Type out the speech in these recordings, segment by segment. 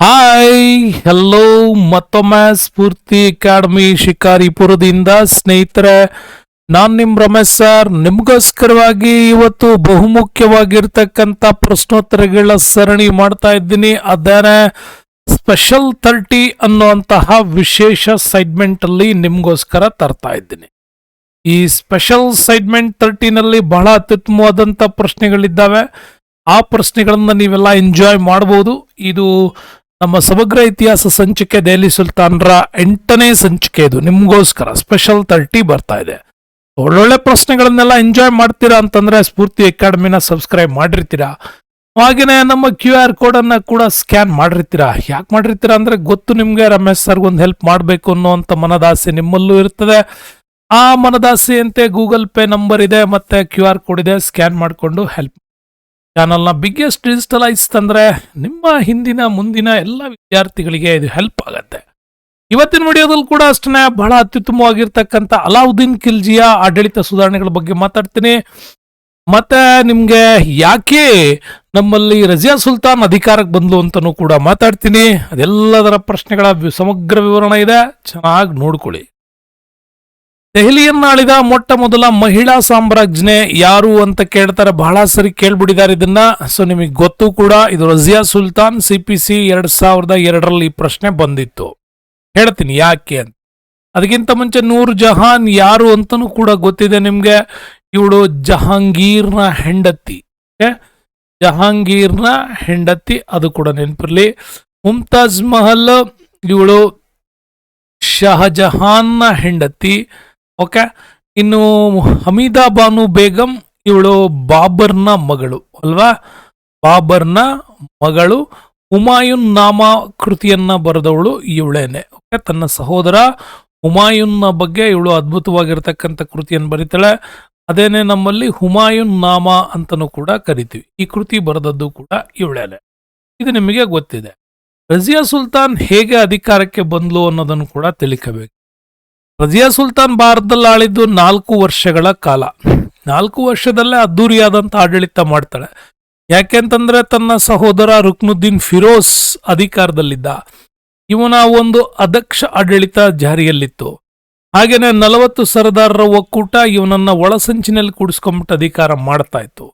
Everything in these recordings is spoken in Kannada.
ಹಾಯ್ ಹಲೋ ಮತ್ತೊಮ್ಮೆ ಸ್ಫೂರ್ತಿ ಅಕಾಡೆಮಿ ಶಿಕಾರಿಪುರದಿಂದ ಸ್ನೇಹಿತರೆ, ನಾನು ನಿಮ್ಮ ರಮೇಶ್ ಸರ್. ನಿಮಗೋಸ್ಕರವಾಗಿ ಇವತ್ತು ಬಹುಮುಖ್ಯವಾಗಿರ್ತಕ್ಕಂಥ ಪ್ರಶ್ನೋತ್ತರಗಳ ಸರಣಿ ಮಾಡ್ತಾ ಇದ್ದೀನಿ. ಅದೇನೆ ಸ್ಪೆಷಲ್ ತರ್ಟಿ ಅನ್ನುವಂತಹ ವಿಶೇಷ ಸೆಗ್ಮೆಂಟ್ ಅಲ್ಲಿ ನಿಮ್ಗೋಸ್ಕರ ತರ್ತಾ ಇದ್ದೀನಿ. ಈ ಸ್ಪೆಷಲ್ ಸೆಗ್ಮೆಂಟ್ ತರ್ಟಿನಲ್ಲಿ ಬಹಳ ಅತ್ಯುತ್ತಮವಾದಂಥ ಪ್ರಶ್ನೆಗಳಿದ್ದಾವೆ. ಆ ಪ್ರಶ್ನೆಗಳನ್ನು ನೀವೆಲ್ಲ ಎಂಜಾಯ್ ಮಾಡಬಹುದು ಇದು ನಮ್ಮ ಸಮಗ್ರ ಇತಿಹಾಸ ಸಂಚಿಕೆ ದೆಹಲಿ ಸುಲ್ತಾನ್ರ ಎಂಟನೇ ಸಂಚಿಕೆ ಇದು. ನಿಮಗೋಸ್ಕರ ಸ್ಪೆಷಲ್ ತರ್ಟಿ ಬರ್ತಾ ಇದೆ. ಒಳ್ಳೊಳ್ಳೆ ಪ್ರಶ್ನೆಗಳನ್ನೆಲ್ಲ ಎಂಜಾಯ್ ಮಾಡ್ತೀರಾ ಅಂತಂದ್ರೆ ಸ್ಫೂರ್ತಿ ಅಕಾಡೆಮಿನ ಸಬ್ಸ್ಕ್ರೈಬ್ ಮಾಡಿರ್ತೀರಾ? ಹಾಗೇನೆ ನಮ್ಮ ಕ್ಯೂ ಆರ್ ಕೋಡನ್ನು ಕೂಡ ಸ್ಕ್ಯಾನ್ ಮಾಡಿರ್ತೀರಾ? ಯಾಕೆ ಮಾಡಿರ್ತೀರಾ ಅಂದ್ರೆ ಗೊತ್ತು ನಿಮಗೆ ರಮೇಶ್ ಸರ್ ಒಂದು ಹೆಲ್ಪ್ ಮಾಡಬೇಕು ಅನ್ನೋವಂಥ ಮನದಾಸೆ ನಿಮ್ಮಲ್ಲೂ ಇರ್ತದೆ. ಆ ಮನದಾಸೆಯಂತೆ ಗೂಗಲ್ ಪೇ ನಂಬರ್ ಇದೆ, ಮತ್ತೆ ಕ್ಯೂ ಆರ್ ಕೋಡ್ ಇದೆ ಸ್ಕ್ಯಾನ್ ಮಾಡಿಕೊಂಡು ಹೆಲ್ಪ್ ಚಾನಲ್ನ ಬಿಗ್ಗೆಸ್ಟ್ ಡಿಜಿಟಲೈಸ್ ತಂದರೆ ನಿಮ್ಮ ಹಿಂದಿನ, ಮುಂದಿನ ಎಲ್ಲ ವಿದ್ಯಾರ್ಥಿಗಳಿಗೆ ಇದು ಹೆಲ್ಪ್ ಆಗುತ್ತೆ. ಇವತ್ತಿನ ವಿಡಿಯೋದಲ್ಲಿ ಕೂಡ ಅಷ್ಟೇ ಬಹಳ ಅತ್ಯುತ್ತಮವಾಗಿರ್ತಕ್ಕಂಥ ಅಲಾವುದ್ದೀನ್ ಖಿಲ್ಜಿಯ ಆಡಳಿತ ಸುಧಾರಣೆಗಳ ಬಗ್ಗೆ ಮಾತಾಡ್ತೀನಿ. ಮತ್ತೆ ನಿಮಗೆ ಯಾಕೆ ನಮ್ಮಲ್ಲಿ ರಜಿಯಾ ಸುಲ್ತಾನ್ ಅಧಿಕಾರಕ್ಕೆ ಬಂದ್ಲು ಅಂತಲೂ ಕೂಡ ಮಾತಾಡ್ತೀನಿ. ಅದೆಲ್ಲದರ ಪ್ರಶ್ನೆಗಳ ಸಮಗ್ರ ವಿವರಣೆ ಇದೆ. ಚೆನ್ನಾಗಿ ನೋಡ್ಕೊಳ್ಳಿ. ದೆಹಲಿಯನ್ನಾಳಿದ ಮೊಟ್ಟ ಮೊದಲ ಮಹಿಳಾ ಸಾಮ್ರಾಜ್ಞೆ ಯಾರು ಅಂತ ಕೇಳ್ತಾರೆ, ಬಹಳ ಸರಿ ಕೇಳ್ಬಿಟ್ಟಿದ್ದಾರೆ ಇದನ್ನ. ಸೊ ನಿಮಗೆ ಗೊತ್ತು ಕೂಡ, ಇದು Razia Sultan C P C ಎರಡ್ ಸಾವಿರದ ಎರಡರಲ್ಲಿ ಈ ಪ್ರಶ್ನೆ ಬಂದಿತ್ತು. ಹೇಳ್ತೀನಿ ಯಾಕೆ ಅಂತ. ಅದಕ್ಕಿಂತ ಮುಂಚೆ ನೂರ್ ಜಹಾನ್ ಯಾರು ಅಂತನೂ ಕೂಡ ಗೊತ್ತಿದೆ ನಿಮ್ಗೆ. ಇವಳು ಜಹಾಂಗೀರ್ನ ಹೆಂಡತಿ? ಜಹಾಂಗೀರ್ನ ಹೆಂಡತಿ, ಅದು ಕೂಡ ನೆನಪಿರ್ಲಿ. ಮುಮ್ತಾಜ್ ಮಹಲ್, ಇವಳು ಶಹಜಹಾನ್ನ ಹೆಂಡತಿ. ಓಕೆ? ಇನ್ನು ಹಮೀದಾ ಬಾನು ಬೇಗಂ, ಇವಳು ಬಾಬರ್ನ ಮಗಳು, ಅಲ್ವಾ? ಬಾಬರ್ನ ಮಗಳು ಹುಮಾಯುನ್ ನಾಮ ಕೃತಿಯನ್ನ ಬರೆದವಳು ಇವಳೇನೆ, ಓಕೆ? ತನ್ನ ಸಹೋದರ ಹುಮಾಯುನ್ನ ಬಗ್ಗೆ ಇವಳು ಅದ್ಭುತವಾಗಿರ್ತಕ್ಕಂಥ ಕೃತಿಯನ್ನು ಬರೀತಾಳೆ. ಅದೇನೆ ನಮ್ಮಲ್ಲಿ ಹುಮಾಯುನ್ ನಾಮ ಅಂತನೂ ಕೂಡ ಕರಿತೀವಿ. ಈ ಕೃತಿ ಬರೆದದ್ದು ಕೂಡ ಇವಳೇನೆ. ಇದು ನಿಮಗೆ ಗೊತ್ತಿದೆ. ರಜಿಯಾ ಸುಲ್ತಾನ್ ಹೇಗೆ ಅಧಿಕಾರಕ್ಕೆ ಬಂದ್ಲು ಅನ್ನೋದನ್ನು ಕೂಡ ತಿಳ್ಕೋಬೇಕು. ರಜಿಯಾ ಸುಲ್ತಾನ್ ಭಾರತದಲ್ಲಿ ಆಳಿದ್ದು ನಾಲ್ಕು ವರ್ಷಗಳ ಕಾಲ. ನಾಲ್ಕು ವರ್ಷದಲ್ಲೇ ಅದ್ದೂರಿಯಾದಂಥ ಆಡಳಿತ ಮಾಡ್ತಾಳೆ. ಯಾಕೆಂತಂದ್ರೆ ತನ್ನ ಸಹೋದರ ರುಕ್ನುದ್ದೀನ್ ಫಿರೋಸ್ ಅಧಿಕಾರದಲ್ಲಿದ್ದ. ಇವನ ಒಂದು ಅದಕ್ಷ ಆಡಳಿತ ಜಾರಿಯಲ್ಲಿತ್ತು. ಹಾಗೇನೆ ನಲವತ್ತು ಸರದಾರರ ಒಕ್ಕೂಟ ಇವನನ್ನ ಒಳಸಂಚಿನಲ್ಲಿ ಕೂಡಿಸ್ಕೊಂಡ್ಬಿಟ್ಟು ಅಧಿಕಾರ ಮಾಡ್ತಾ ಇತ್ತು.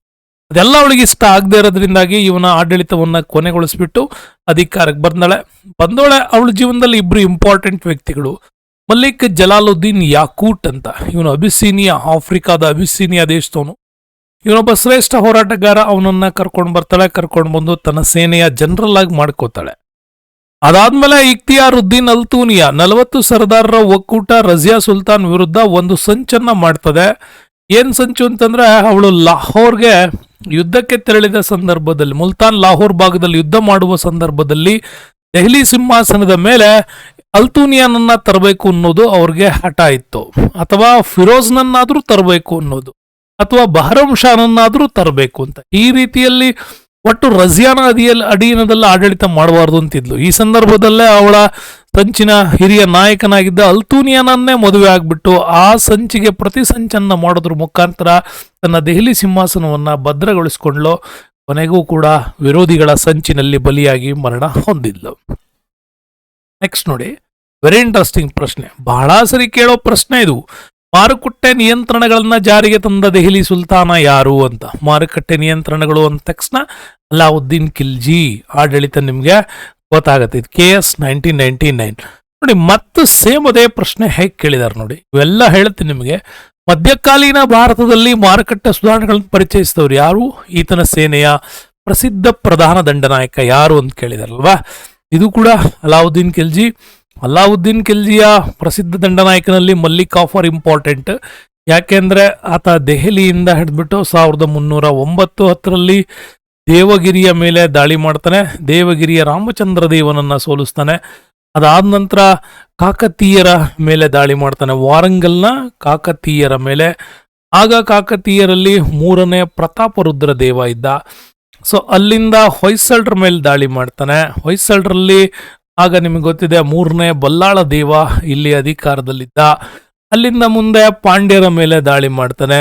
ಅದೆಲ್ಲ ಅವಳಿಗೆ ಇಷ್ಟ ಆಗದೆ ಇರೋದ್ರಿಂದಾಗಿ ಇವನ ಆಡಳಿತವನ್ನ ಕೊನೆಗೊಳಿಸ್ಬಿಟ್ಟು ಅಧಿಕಾರಕ್ಕೆ ಬಂದಳೆ. ಬಂದೋಳೆ ಅವಳ ಜೀವನದಲ್ಲಿ ಇಬ್ರು ಇಂಪಾರ್ಟೆಂಟ್ ವ್ಯಕ್ತಿಗಳು. ಮಲ್ಲಿಕ್ ಜಲಾಲುದ್ದೀನ್ ಯಾಕೂಟ್ ಅಂತ. ಇವನು ಅಬಿಸೀನಿಯಾ ಆಫ್ರಿಕಾದ ಅಬಿಸೀನಿಯಾ ದೇಶದವನು. ಇವನೊಬ್ಬ ಶ್ರೇಷ್ಠ ಹೋರಾಟಗಾರ, ಅವನನ್ನ ಕರ್ಕೊಂಡು ಬರ್ತಾಳೆ, ಕರ್ಕೊಂಡು ಬಂದು ತನ್ನ ಸೇನೆಯ ಜನರಲ್ ಆಗಿ ಮಾಡ್ಕೋತಾಳೆ. ಅದಾದ್ಮೇಲೆ ಇಖ್ತಿಯಾರುದ್ದೀನ್ ಅಲ್ತೂನಿಯಾ, ನಲವತ್ತು ಸರ್ದಾರರ ಒಕ್ಕೂಟ ರಜಿಯಾ ಸುಲ್ತಾನ್ ವಿರುದ್ಧ ಒಂದು ಸಂಚನ್ನ ಮಾಡ್ತದೆ. ಏನ್ ಸಂಚು ಅಂತಂದ್ರೆ, ಅವಳು ಲಾಹೋರ್ಗೆ ಯುದ್ಧಕ್ಕೆ ತೆರಳಿದ ಸಂದರ್ಭದಲ್ಲಿ, ಮುಲ್ತಾನ್ ಲಾಹೋರ್ ಭಾಗದಲ್ಲಿ ಯುದ್ಧ ಮಾಡುವ ಸಂದರ್ಭದಲ್ಲಿ ದೆಹಲಿ ಸಿಂಹಾಸನದ ಮೇಲೆ ಅಲ್ತೂನಿಯಾನನ್ನ ತರಬೇಕು ಅನ್ನೋದು ಅವ್ರಿಗೆ ಹಠ ಇತ್ತು. ಅಥವಾ ಫಿರೋಜ್ನನ್ನಾದ್ರೂ ತರಬೇಕು ಅನ್ನೋದು, ಅಥವಾ ಬಹರಂ ಶಾನನ್ನಾದ್ರೂ ತರಬೇಕು ಅಂತ. ಈ ರೀತಿಯಲ್ಲಿ ಒಟ್ಟು ರಜಿಯಾನ ಅದಿಯಲ್ಲಿ ಅಡಿಯನದಲ್ಲಿ ಆಡಳಿತ ಮಾಡಬಾರ್ದು ಅಂತಿದ್ಲು. ಈ ಸಂದರ್ಭದಲ್ಲೇ ಅವಳ ಸಂಚಿನ ಹಿರಿಯ ನಾಯಕನಾಗಿದ್ದ ಅಲ್ತೂನಿಯಾನನ್ನೇ ಮದುವೆ ಆಗ್ಬಿಟ್ಟು ಆ ಸಂಚಿಗೆ ಪ್ರತಿ ಸಂಚನ್ನ ಮಾಡೋದ್ರ ಮುಖಾಂತರ ತನ್ನ ದೆಹಲಿ ಸಿಂಹಾಸನವನ್ನ ಭದ್ರಗೊಳಿಸಿಕೊಂಡ್ಲು. ಕೊನೆಗೂ ಕೂಡ ವಿರೋಧಿಗಳ ಸಂಚಿನಲ್ಲಿ ಬಲಿಯಾಗಿ ಮರಣ ಹೊಂದಿದ್ಲು. ನೆಕ್ಸ್ಟ್ ನೋಡಿ ವೆರಿ ಇಂಟ್ರೆಸ್ಟಿಂಗ್ ಪ್ರಶ್ನೆ. ಬಹಳ ಸರಿ ಕೇಳೋ ಪ್ರಶ್ನೆ ಇದು. ಮಾರುಕಟ್ಟೆ ನಿಯಂತ್ರಣಗಳನ್ನ ಜಾರಿಗೆ ತಂದ ದೆಹಲಿ ಸುಲ್ತಾನ ಯಾರು ಅಂತ. ಮಾರುಕಟ್ಟೆ ನಿಯಂತ್ರಣಗಳು ಅಂದ ತಕ್ಷಣ ಅಲ್ಲಾವುದ್ದೀನ್ ಖಿಲ್ಜಿ, ಆಡಳಿತ ನಿಮ್ಗೆ ಗೊತ್ತಾಗತ್ತೆ. ಇದು K S nineteen ninety nine ನೋಡಿ, ಮತ್ತೆ ಸೇಮ್ ಅದೇ ಪ್ರಶ್ನೆ ಹೇಗೆ ಕೇಳಿದಾರೆ ನೋಡಿ. ಇವೆಲ್ಲ ಹೇಳ್ತೀನಿ ನಿಮಗೆ. ಮಧ್ಯಕಾಲೀನ ಭಾರತದಲ್ಲಿ ಮಾರುಕಟ್ಟೆ ಸುಧಾರಣೆಗಳನ್ನು ಪರಿಚಯಿಸಿದವರು ಯಾರು? ಈತನ ಸೇನೆಯ ಪ್ರಸಿದ್ಧ ಪ್ರಧಾನ ದಂಡನಾಯಕ ಯಾರು ಅಂತ ಕೇಳಿದಾರಲ್ವಾ? ಇದು ಕೂಡ ಅಲಾವುದ್ದೀನ್ ಖಿಲ್ಜಿ. ಅಲಾವುದ್ದೀನ್ ಖಿಲ್ಜಿಯ ಪ್ರಸಿದ್ಧ ದಂಡನಾಯಕನಲ್ಲಿ ಮಲ್ಲಿಕ್ ಆಫರ್ ಇಂಪಾರ್ಟೆಂಟ್. ಯಾಕೆಂದ್ರೆ ಆತ ದೆಹಲಿಯಿಂದ ಹಿಡಿದ್ಬಿಟ್ಟು ಸಾವಿರದ ಮುನ್ನೂರ ಒಂಬತ್ತು ಹತ್ತರಲ್ಲಿ ದೇವಗಿರಿಯ ಮೇಲೆ ದಾಳಿ ಮಾಡ್ತಾನೆ. ದೇವಗಿರಿಯ ರಾಮಚಂದ್ರ ದೇವನನ್ನು ಸೋಲಿಸ್ತಾನೆ. ಅದಾದ ನಂತರ ಕಾಕತೀಯರ ಮೇಲೆ ದಾಳಿ ಮಾಡ್ತಾನೆ. ವಾರಂಗಲ್ನ ಕಾಕತೀಯರ ಮೇಲೆ. ಆಗ ಕಾಕತೀಯರಲ್ಲಿ ಮೂರನೇ ಪ್ರತಾಪರುದ್ರ ದೇವ ಇದ್ದ. ಸೊ ಅಲ್ಲಿಂದ ಹೊಯ್ಸಳರ ಮೇಲೆ ದಾಳಿ ಮಾಡ್ತಾನೆ. ಹೊಯ್ಸಳರಲ್ಲಿ ಆಗ ನಿಮಗೆ ಗೊತ್ತಿದೆ, ಮೂರನೇ ಬಲ್ಲಾಳ ದೇವ ಇಲ್ಲಿ ಅಧಿಕಾರದಲ್ಲಿದ್ದ. ಅಲ್ಲಿಂದ ಮುಂದೆ ಪಾಂಡ್ಯರ ಮೇಲೆ ದಾಳಿ ಮಾಡ್ತಾನೆ.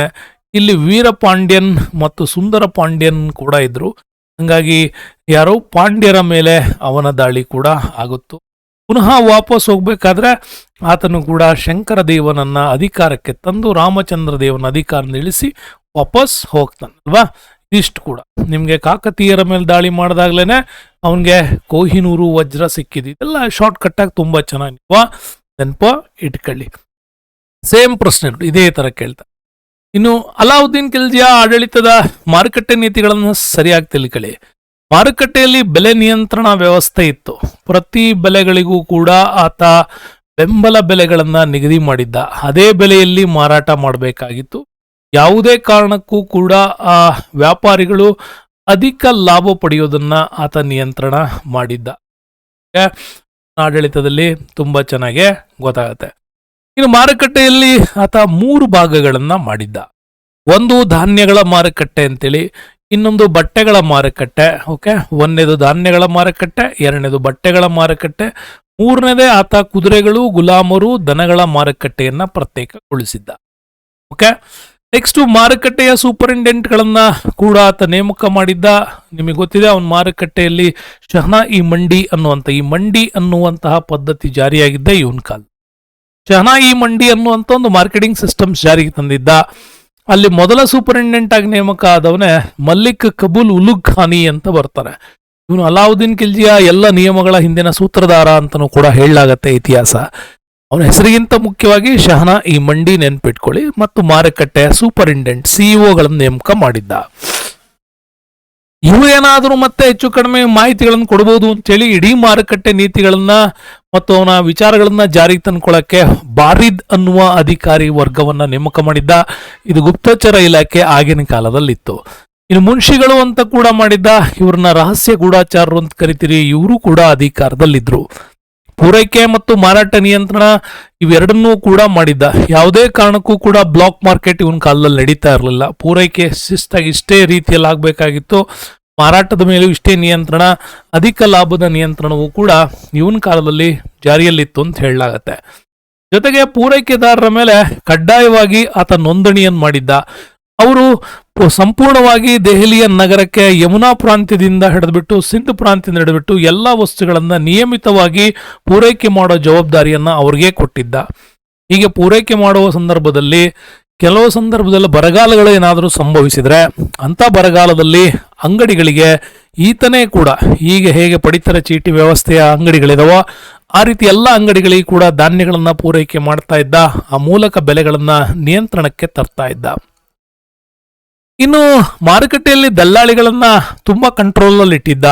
ಇಲ್ಲಿ ವೀರ ಪಾಂಡ್ಯನ್ ಮತ್ತು ಸುಂದರ ಪಾಂಡ್ಯನ್ ಕೂಡ ಇದ್ರು. ಹಂಗಾಗಿ ಯಾರೋ ಪಾಂಡ್ಯರ ಮೇಲೆ ಅವನ ದಾಳಿ ಕೂಡ ಆಗುತ್ತು. ಪುನಃ ವಾಪಸ್ ಹೋಗ್ಬೇಕಾದ್ರೆ ಆತನು ಕೂಡ ಶಂಕರ ದೇವನನ್ನ ಅಧಿಕಾರಕ್ಕೆ ತಂದು ರಾಮಚಂದ್ರ ದೇವನ ಅಧಿಕಾರ ಇಳಿಸಿ ವಾಪಸ್ ಹೋಗ್ತಾನೆ ಅಲ್ವಾ ಇಷ್ಟು ಕೂಡ. ನಿಮಗೆ ಕಾಕತೀಯರ ಮೇಲೆ ದಾಳಿ ಮಾಡಿದಾಗ್ಲೇನೆ ಅವನಿಗೆ ಕೋಹಿನೂರು ವಜ್ರ ಸಿಕ್ಕಿದೆ. ಎಲ್ಲ ಶಾರ್ಟ್ ಕಟ್ ಆಗಿ ತುಂಬಾ ಚೆನ್ನಾಗಿ ನೆನಪ ಇಟ್ಕೊಳ್ಳಿ. ಸೇಮ್ ಪ್ರಶ್ನೆಗಳು ಇದೇ ತರ ಕೇಳ್ತಾ. ಇನ್ನು ಅಲಾವುದ್ದೀನ್ ಖಿಲ್ಜಿಯ ಆಡಳಿತದ ಮಾರುಕಟ್ಟೆ ನೀತಿಗಳನ್ನು ಸರಿಯಾಗಿ ತಿಳ್ಕೊಳ್ಳಿ. ಮಾರುಕಟ್ಟೆಯಲ್ಲಿ ಬೆಲೆ ನಿಯಂತ್ರಣ ವ್ಯವಸ್ಥೆ ಇತ್ತು. ಪ್ರತಿ ಬೆಲೆಗಳಿಗೂ ಕೂಡ ಆತ ಬೆಂಬಲ ಬೆಲೆಗಳನ್ನು ನಿಗದಿ ಮಾಡಿದ್ದ. ಅದೇ ಬೆಲೆಯಲ್ಲಿ ಮಾರಾಟ ಮಾಡಬೇಕಾಗಿತ್ತು. ಯಾವುದೇ ಕಾರಣಕ್ಕೂ ಕೂಡ ಆ ವ್ಯಾಪಾರಿಗಳು ಅಧಿಕ ಲಾಭ ಪಡೆಯೋದನ್ನ ಆತ ನಿಯಂತ್ರಣ ಮಾಡಿದ್ದ? ಆಡಳಿತದಲ್ಲಿ ತುಂಬಾ ಚೆನ್ನಾಗಿ ಗೊತ್ತಾಗತ್ತೆ. ಇನ್ನು ಮಾರುಕಟ್ಟೆಯಲ್ಲಿ ಆತ ಮೂರು ಭಾಗಗಳನ್ನ ಮಾಡಿದ್ದ. ಒಂದು ಧಾನ್ಯಗಳ ಮಾರುಕಟ್ಟೆ ಅಂತೇಳಿ, ಇನ್ನೊಂದು ಬಟ್ಟೆಗಳ ಮಾರುಕಟ್ಟೆ, ಓಕೆ? ಒಂದನೇದು ಧಾನ್ಯಗಳ ಮಾರುಕಟ್ಟೆ, ಎರಡನೇದು ಬಟ್ಟೆಗಳ ಮಾರುಕಟ್ಟೆ, ಮೂರನೇದೇ ಆತ ಕುದುರೆಗಳು, ಗುಲಾಮರು, ದನಗಳ ಮಾರುಕಟ್ಟೆಯನ್ನ ಪ್ರತ್ಯೇಕಗೊಳಿಸಿದ್ದ. ಓಕೆ? ನೆಕ್ಸ್ಟ್ ಮಾರುಕಟ್ಟೆಯ ಸೂಪರಿಂಟೆಂಡೆಂಟ್ಗಳನ್ನ ಕೂಡ ಆತ ನೇಮಕ ಮಾಡಿದ್ದ. ನಿಮಗೆ ಗೊತ್ತಿದೆ, ಅವನ ಮಾರುಕಟ್ಟೆಯಲ್ಲಿ ಶಹನಾ ಈ ಮಂಡಿ ಅನ್ನುವಂಥ ಈ ಮಂಡಿ ಅನ್ನುವಂತಹ ಪದ್ಧತಿ ಜಾರಿಯಾಗಿದ್ದ ಇವನ್ ಕಾಲ. ಶಹನಾ ಈ ಮಂಡಿ ಅನ್ನುವಂಥ ಒಂದು ಮಾರ್ಕೆಟಿಂಗ್ ಸಿಸ್ಟಮ್ಸ್ ಜಾರಿಗೆ ತಂದಿದ್ದ. ಅಲ್ಲಿ ಮೊದಲ ಸೂಪರಿಂಟೆಂಡೆಂಟ್ ಆಗಿ ನೇಮಕ ಆದವನೇ ಮಲ್ಲಿಕ್ ಕಬೂಲ್ ಉಲುಗ್ ಖಾನಿ ಅಂತ ಬರ್ತಾರೆ. ಇವನು ಅಲಾವುದ್ದೀನ್ ಖಿಲ್ಜಿಯ ಎಲ್ಲ ನಿಯಮಗಳ ಹಿಂದಿನ ಸೂತ್ರಧಾರ ಅಂತಲೂ ಕೂಡ ಹೇಳಲಾಗತ್ತೆ ಇತಿಹಾಸ. ಅವನ ಹೆಸರಿಗಿಂತ ಮುಖ್ಯವಾಗಿ ಶಹನಾ ಈ ಮಂಡಿ ನೆನ್ಪಿಟ್ಕೊಳ್ಳಿ ಮತ್ತು ಮಾರುಕಟ್ಟೆ ಸೂಪರಿಂಟೆಂಡೆಂಟ್ ಸಿಇಒಗಳನ್ನು ನೇಮಕ ಮಾಡಿದ್ದ. ಇವು ಏನಾದರೂ ಮತ್ತೆ ಹೆಚ್ಚು ಕಡಿಮೆ ಮಾಹಿತಿಗಳನ್ನು ಕೊಡಬಹುದು ಅಂತೇಳಿ ಇಡೀ ಮಾರುಕಟ್ಟೆ ನೀತಿಗಳನ್ನ ಮತ್ತು ಅವನ ವಿಚಾರಗಳನ್ನ ಜಾರಿಗೆ ತಂದ್ಕೊಳ್ಳಕ್ಕೆ ಬಾರಿದ್ ಅನ್ನುವ ಅಧಿಕಾರಿ ವರ್ಗವನ್ನ ನೇಮಕ ಮಾಡಿದ್ದ. ಇದು ಗುಪ್ತಚರ ಇಲಾಖೆ ಆಗಿನ ಕಾಲದಲ್ಲಿತ್ತು. ಇನ್ನು ಮುನ್ಷಿಗಳು ಅಂತ ಕೂಡ ಮಾಡಿದ್ದ. ಇವ್ರನ್ನ ರಹಸ್ಯ ಗೂಢಾಚಾರರು ಅಂತ ಕರಿತೀರಿ. ಇವರು ಕೂಡ ಅಧಿಕಾರದಲ್ಲಿದ್ರು. ಪೂರೈಕೆ ಮತ್ತು ಮಾರಾಟ ನಿಯಂತ್ರಣ ಇವೆರಡನ್ನೂ ಕೂಡ ಮಾಡಿದ್ದ. ಯಾವುದೇ ಕಾರಣಕ್ಕೂ ಕೂಡ ಬ್ಲಾಕ್ ಮಾರ್ಕೆಟ್ ಇವನ್ ಕಾಲದಲ್ಲಿ ನಡೀತಾ ಇರಲಿಲ್ಲ. ಪೂರೈಕೆ ಶಿಸ್ತಾಗಿ ಇಷ್ಟೇ ರೀತಿಯಲ್ಲಿ ಆಗಬೇಕಾಗಿತ್ತು. ಮಾರಾಟದ ಮೇಲೂ ಇಷ್ಟೇ ನಿಯಂತ್ರಣ, ಅಧಿಕ ಲಾಭದ ನಿಯಂತ್ರಣವೂ ಕೂಡ ಇವನ್ ಕಾಲದಲ್ಲಿ ಜಾರಿಯಲ್ಲಿತ್ತು ಅಂತ ಹೇಳಲಾಗತ್ತೆ. ಜೊತೆಗೆ ಪೂರೈಕೆದಾರರ ಮೇಲೆ ಕಡ್ಡಾಯವಾಗಿ ಆತ ನೋಂದಣಿಯನ್ನು ಮಾಡಿದ್ದ. ಅವರು ಸಂಪೂರ್ಣವಾಗಿ ದೆಹಲಿಯ ನಗರಕ್ಕೆ ಯಮುನಾ ಪ್ರಾಂತ್ಯದಿಂದ ಹಿಡಿದ್ಬಿಟ್ಟು ಸಿಂಧ್ ಪ್ರಾಂತ್ಯದಿಂದ ಹಿಡಿದ್ಬಿಟ್ಟು ಎಲ್ಲ ವಸ್ತುಗಳನ್ನು ನಿಯಮಿತವಾಗಿ ಪೂರೈಕೆ ಮಾಡೋ ಜವಾಬ್ದಾರಿಯನ್ನು ಅವ್ರಿಗೆ ಕೊಟ್ಟಿದ್ದ. ಹೀಗೆ ಪೂರೈಕೆ ಮಾಡುವ ಸಂದರ್ಭದಲ್ಲಿ ಕೆಲವು ಸಂದರ್ಭದಲ್ಲಿ ಬರಗಾಲಗಳು ಏನಾದರೂ ಸಂಭವಿಸಿದರೆ ಅಂತ ಬರಗಾಲದಲ್ಲಿ ಅಂಗಡಿಗಳಿಗೆ ಈತನೇ ಕೂಡ ಈಗ ಹೇಗೆ ಪಡಿತರ ಚೀಟಿ ವ್ಯವಸ್ಥೆಯ ಅಂಗಡಿಗಳಿದಾವೋ ಆ ರೀತಿ ಎಲ್ಲ ಅಂಗಡಿಗಳಿಗೆ ಕೂಡ ಧಾನ್ಯಗಳನ್ನು ಪೂರೈಕೆ ಮಾಡ್ತಾ ಇದ್ದ. ಆ ಮೂಲಕ ಬೆಲೆಗಳನ್ನು ನಿಯಂತ್ರಣಕ್ಕೆ ತರ್ತಾ ಇದ್ದ. ಇನ್ನು ಮಾರುಕಟ್ಟೆಯಲ್ಲಿ ದಲ್ಲಾಳಿಗಳನ್ನ ತುಂಬಾ ಕಂಟ್ರೋಲ್ ಅಲ್ಲಿ ಇಟ್ಟಿದ್ದ.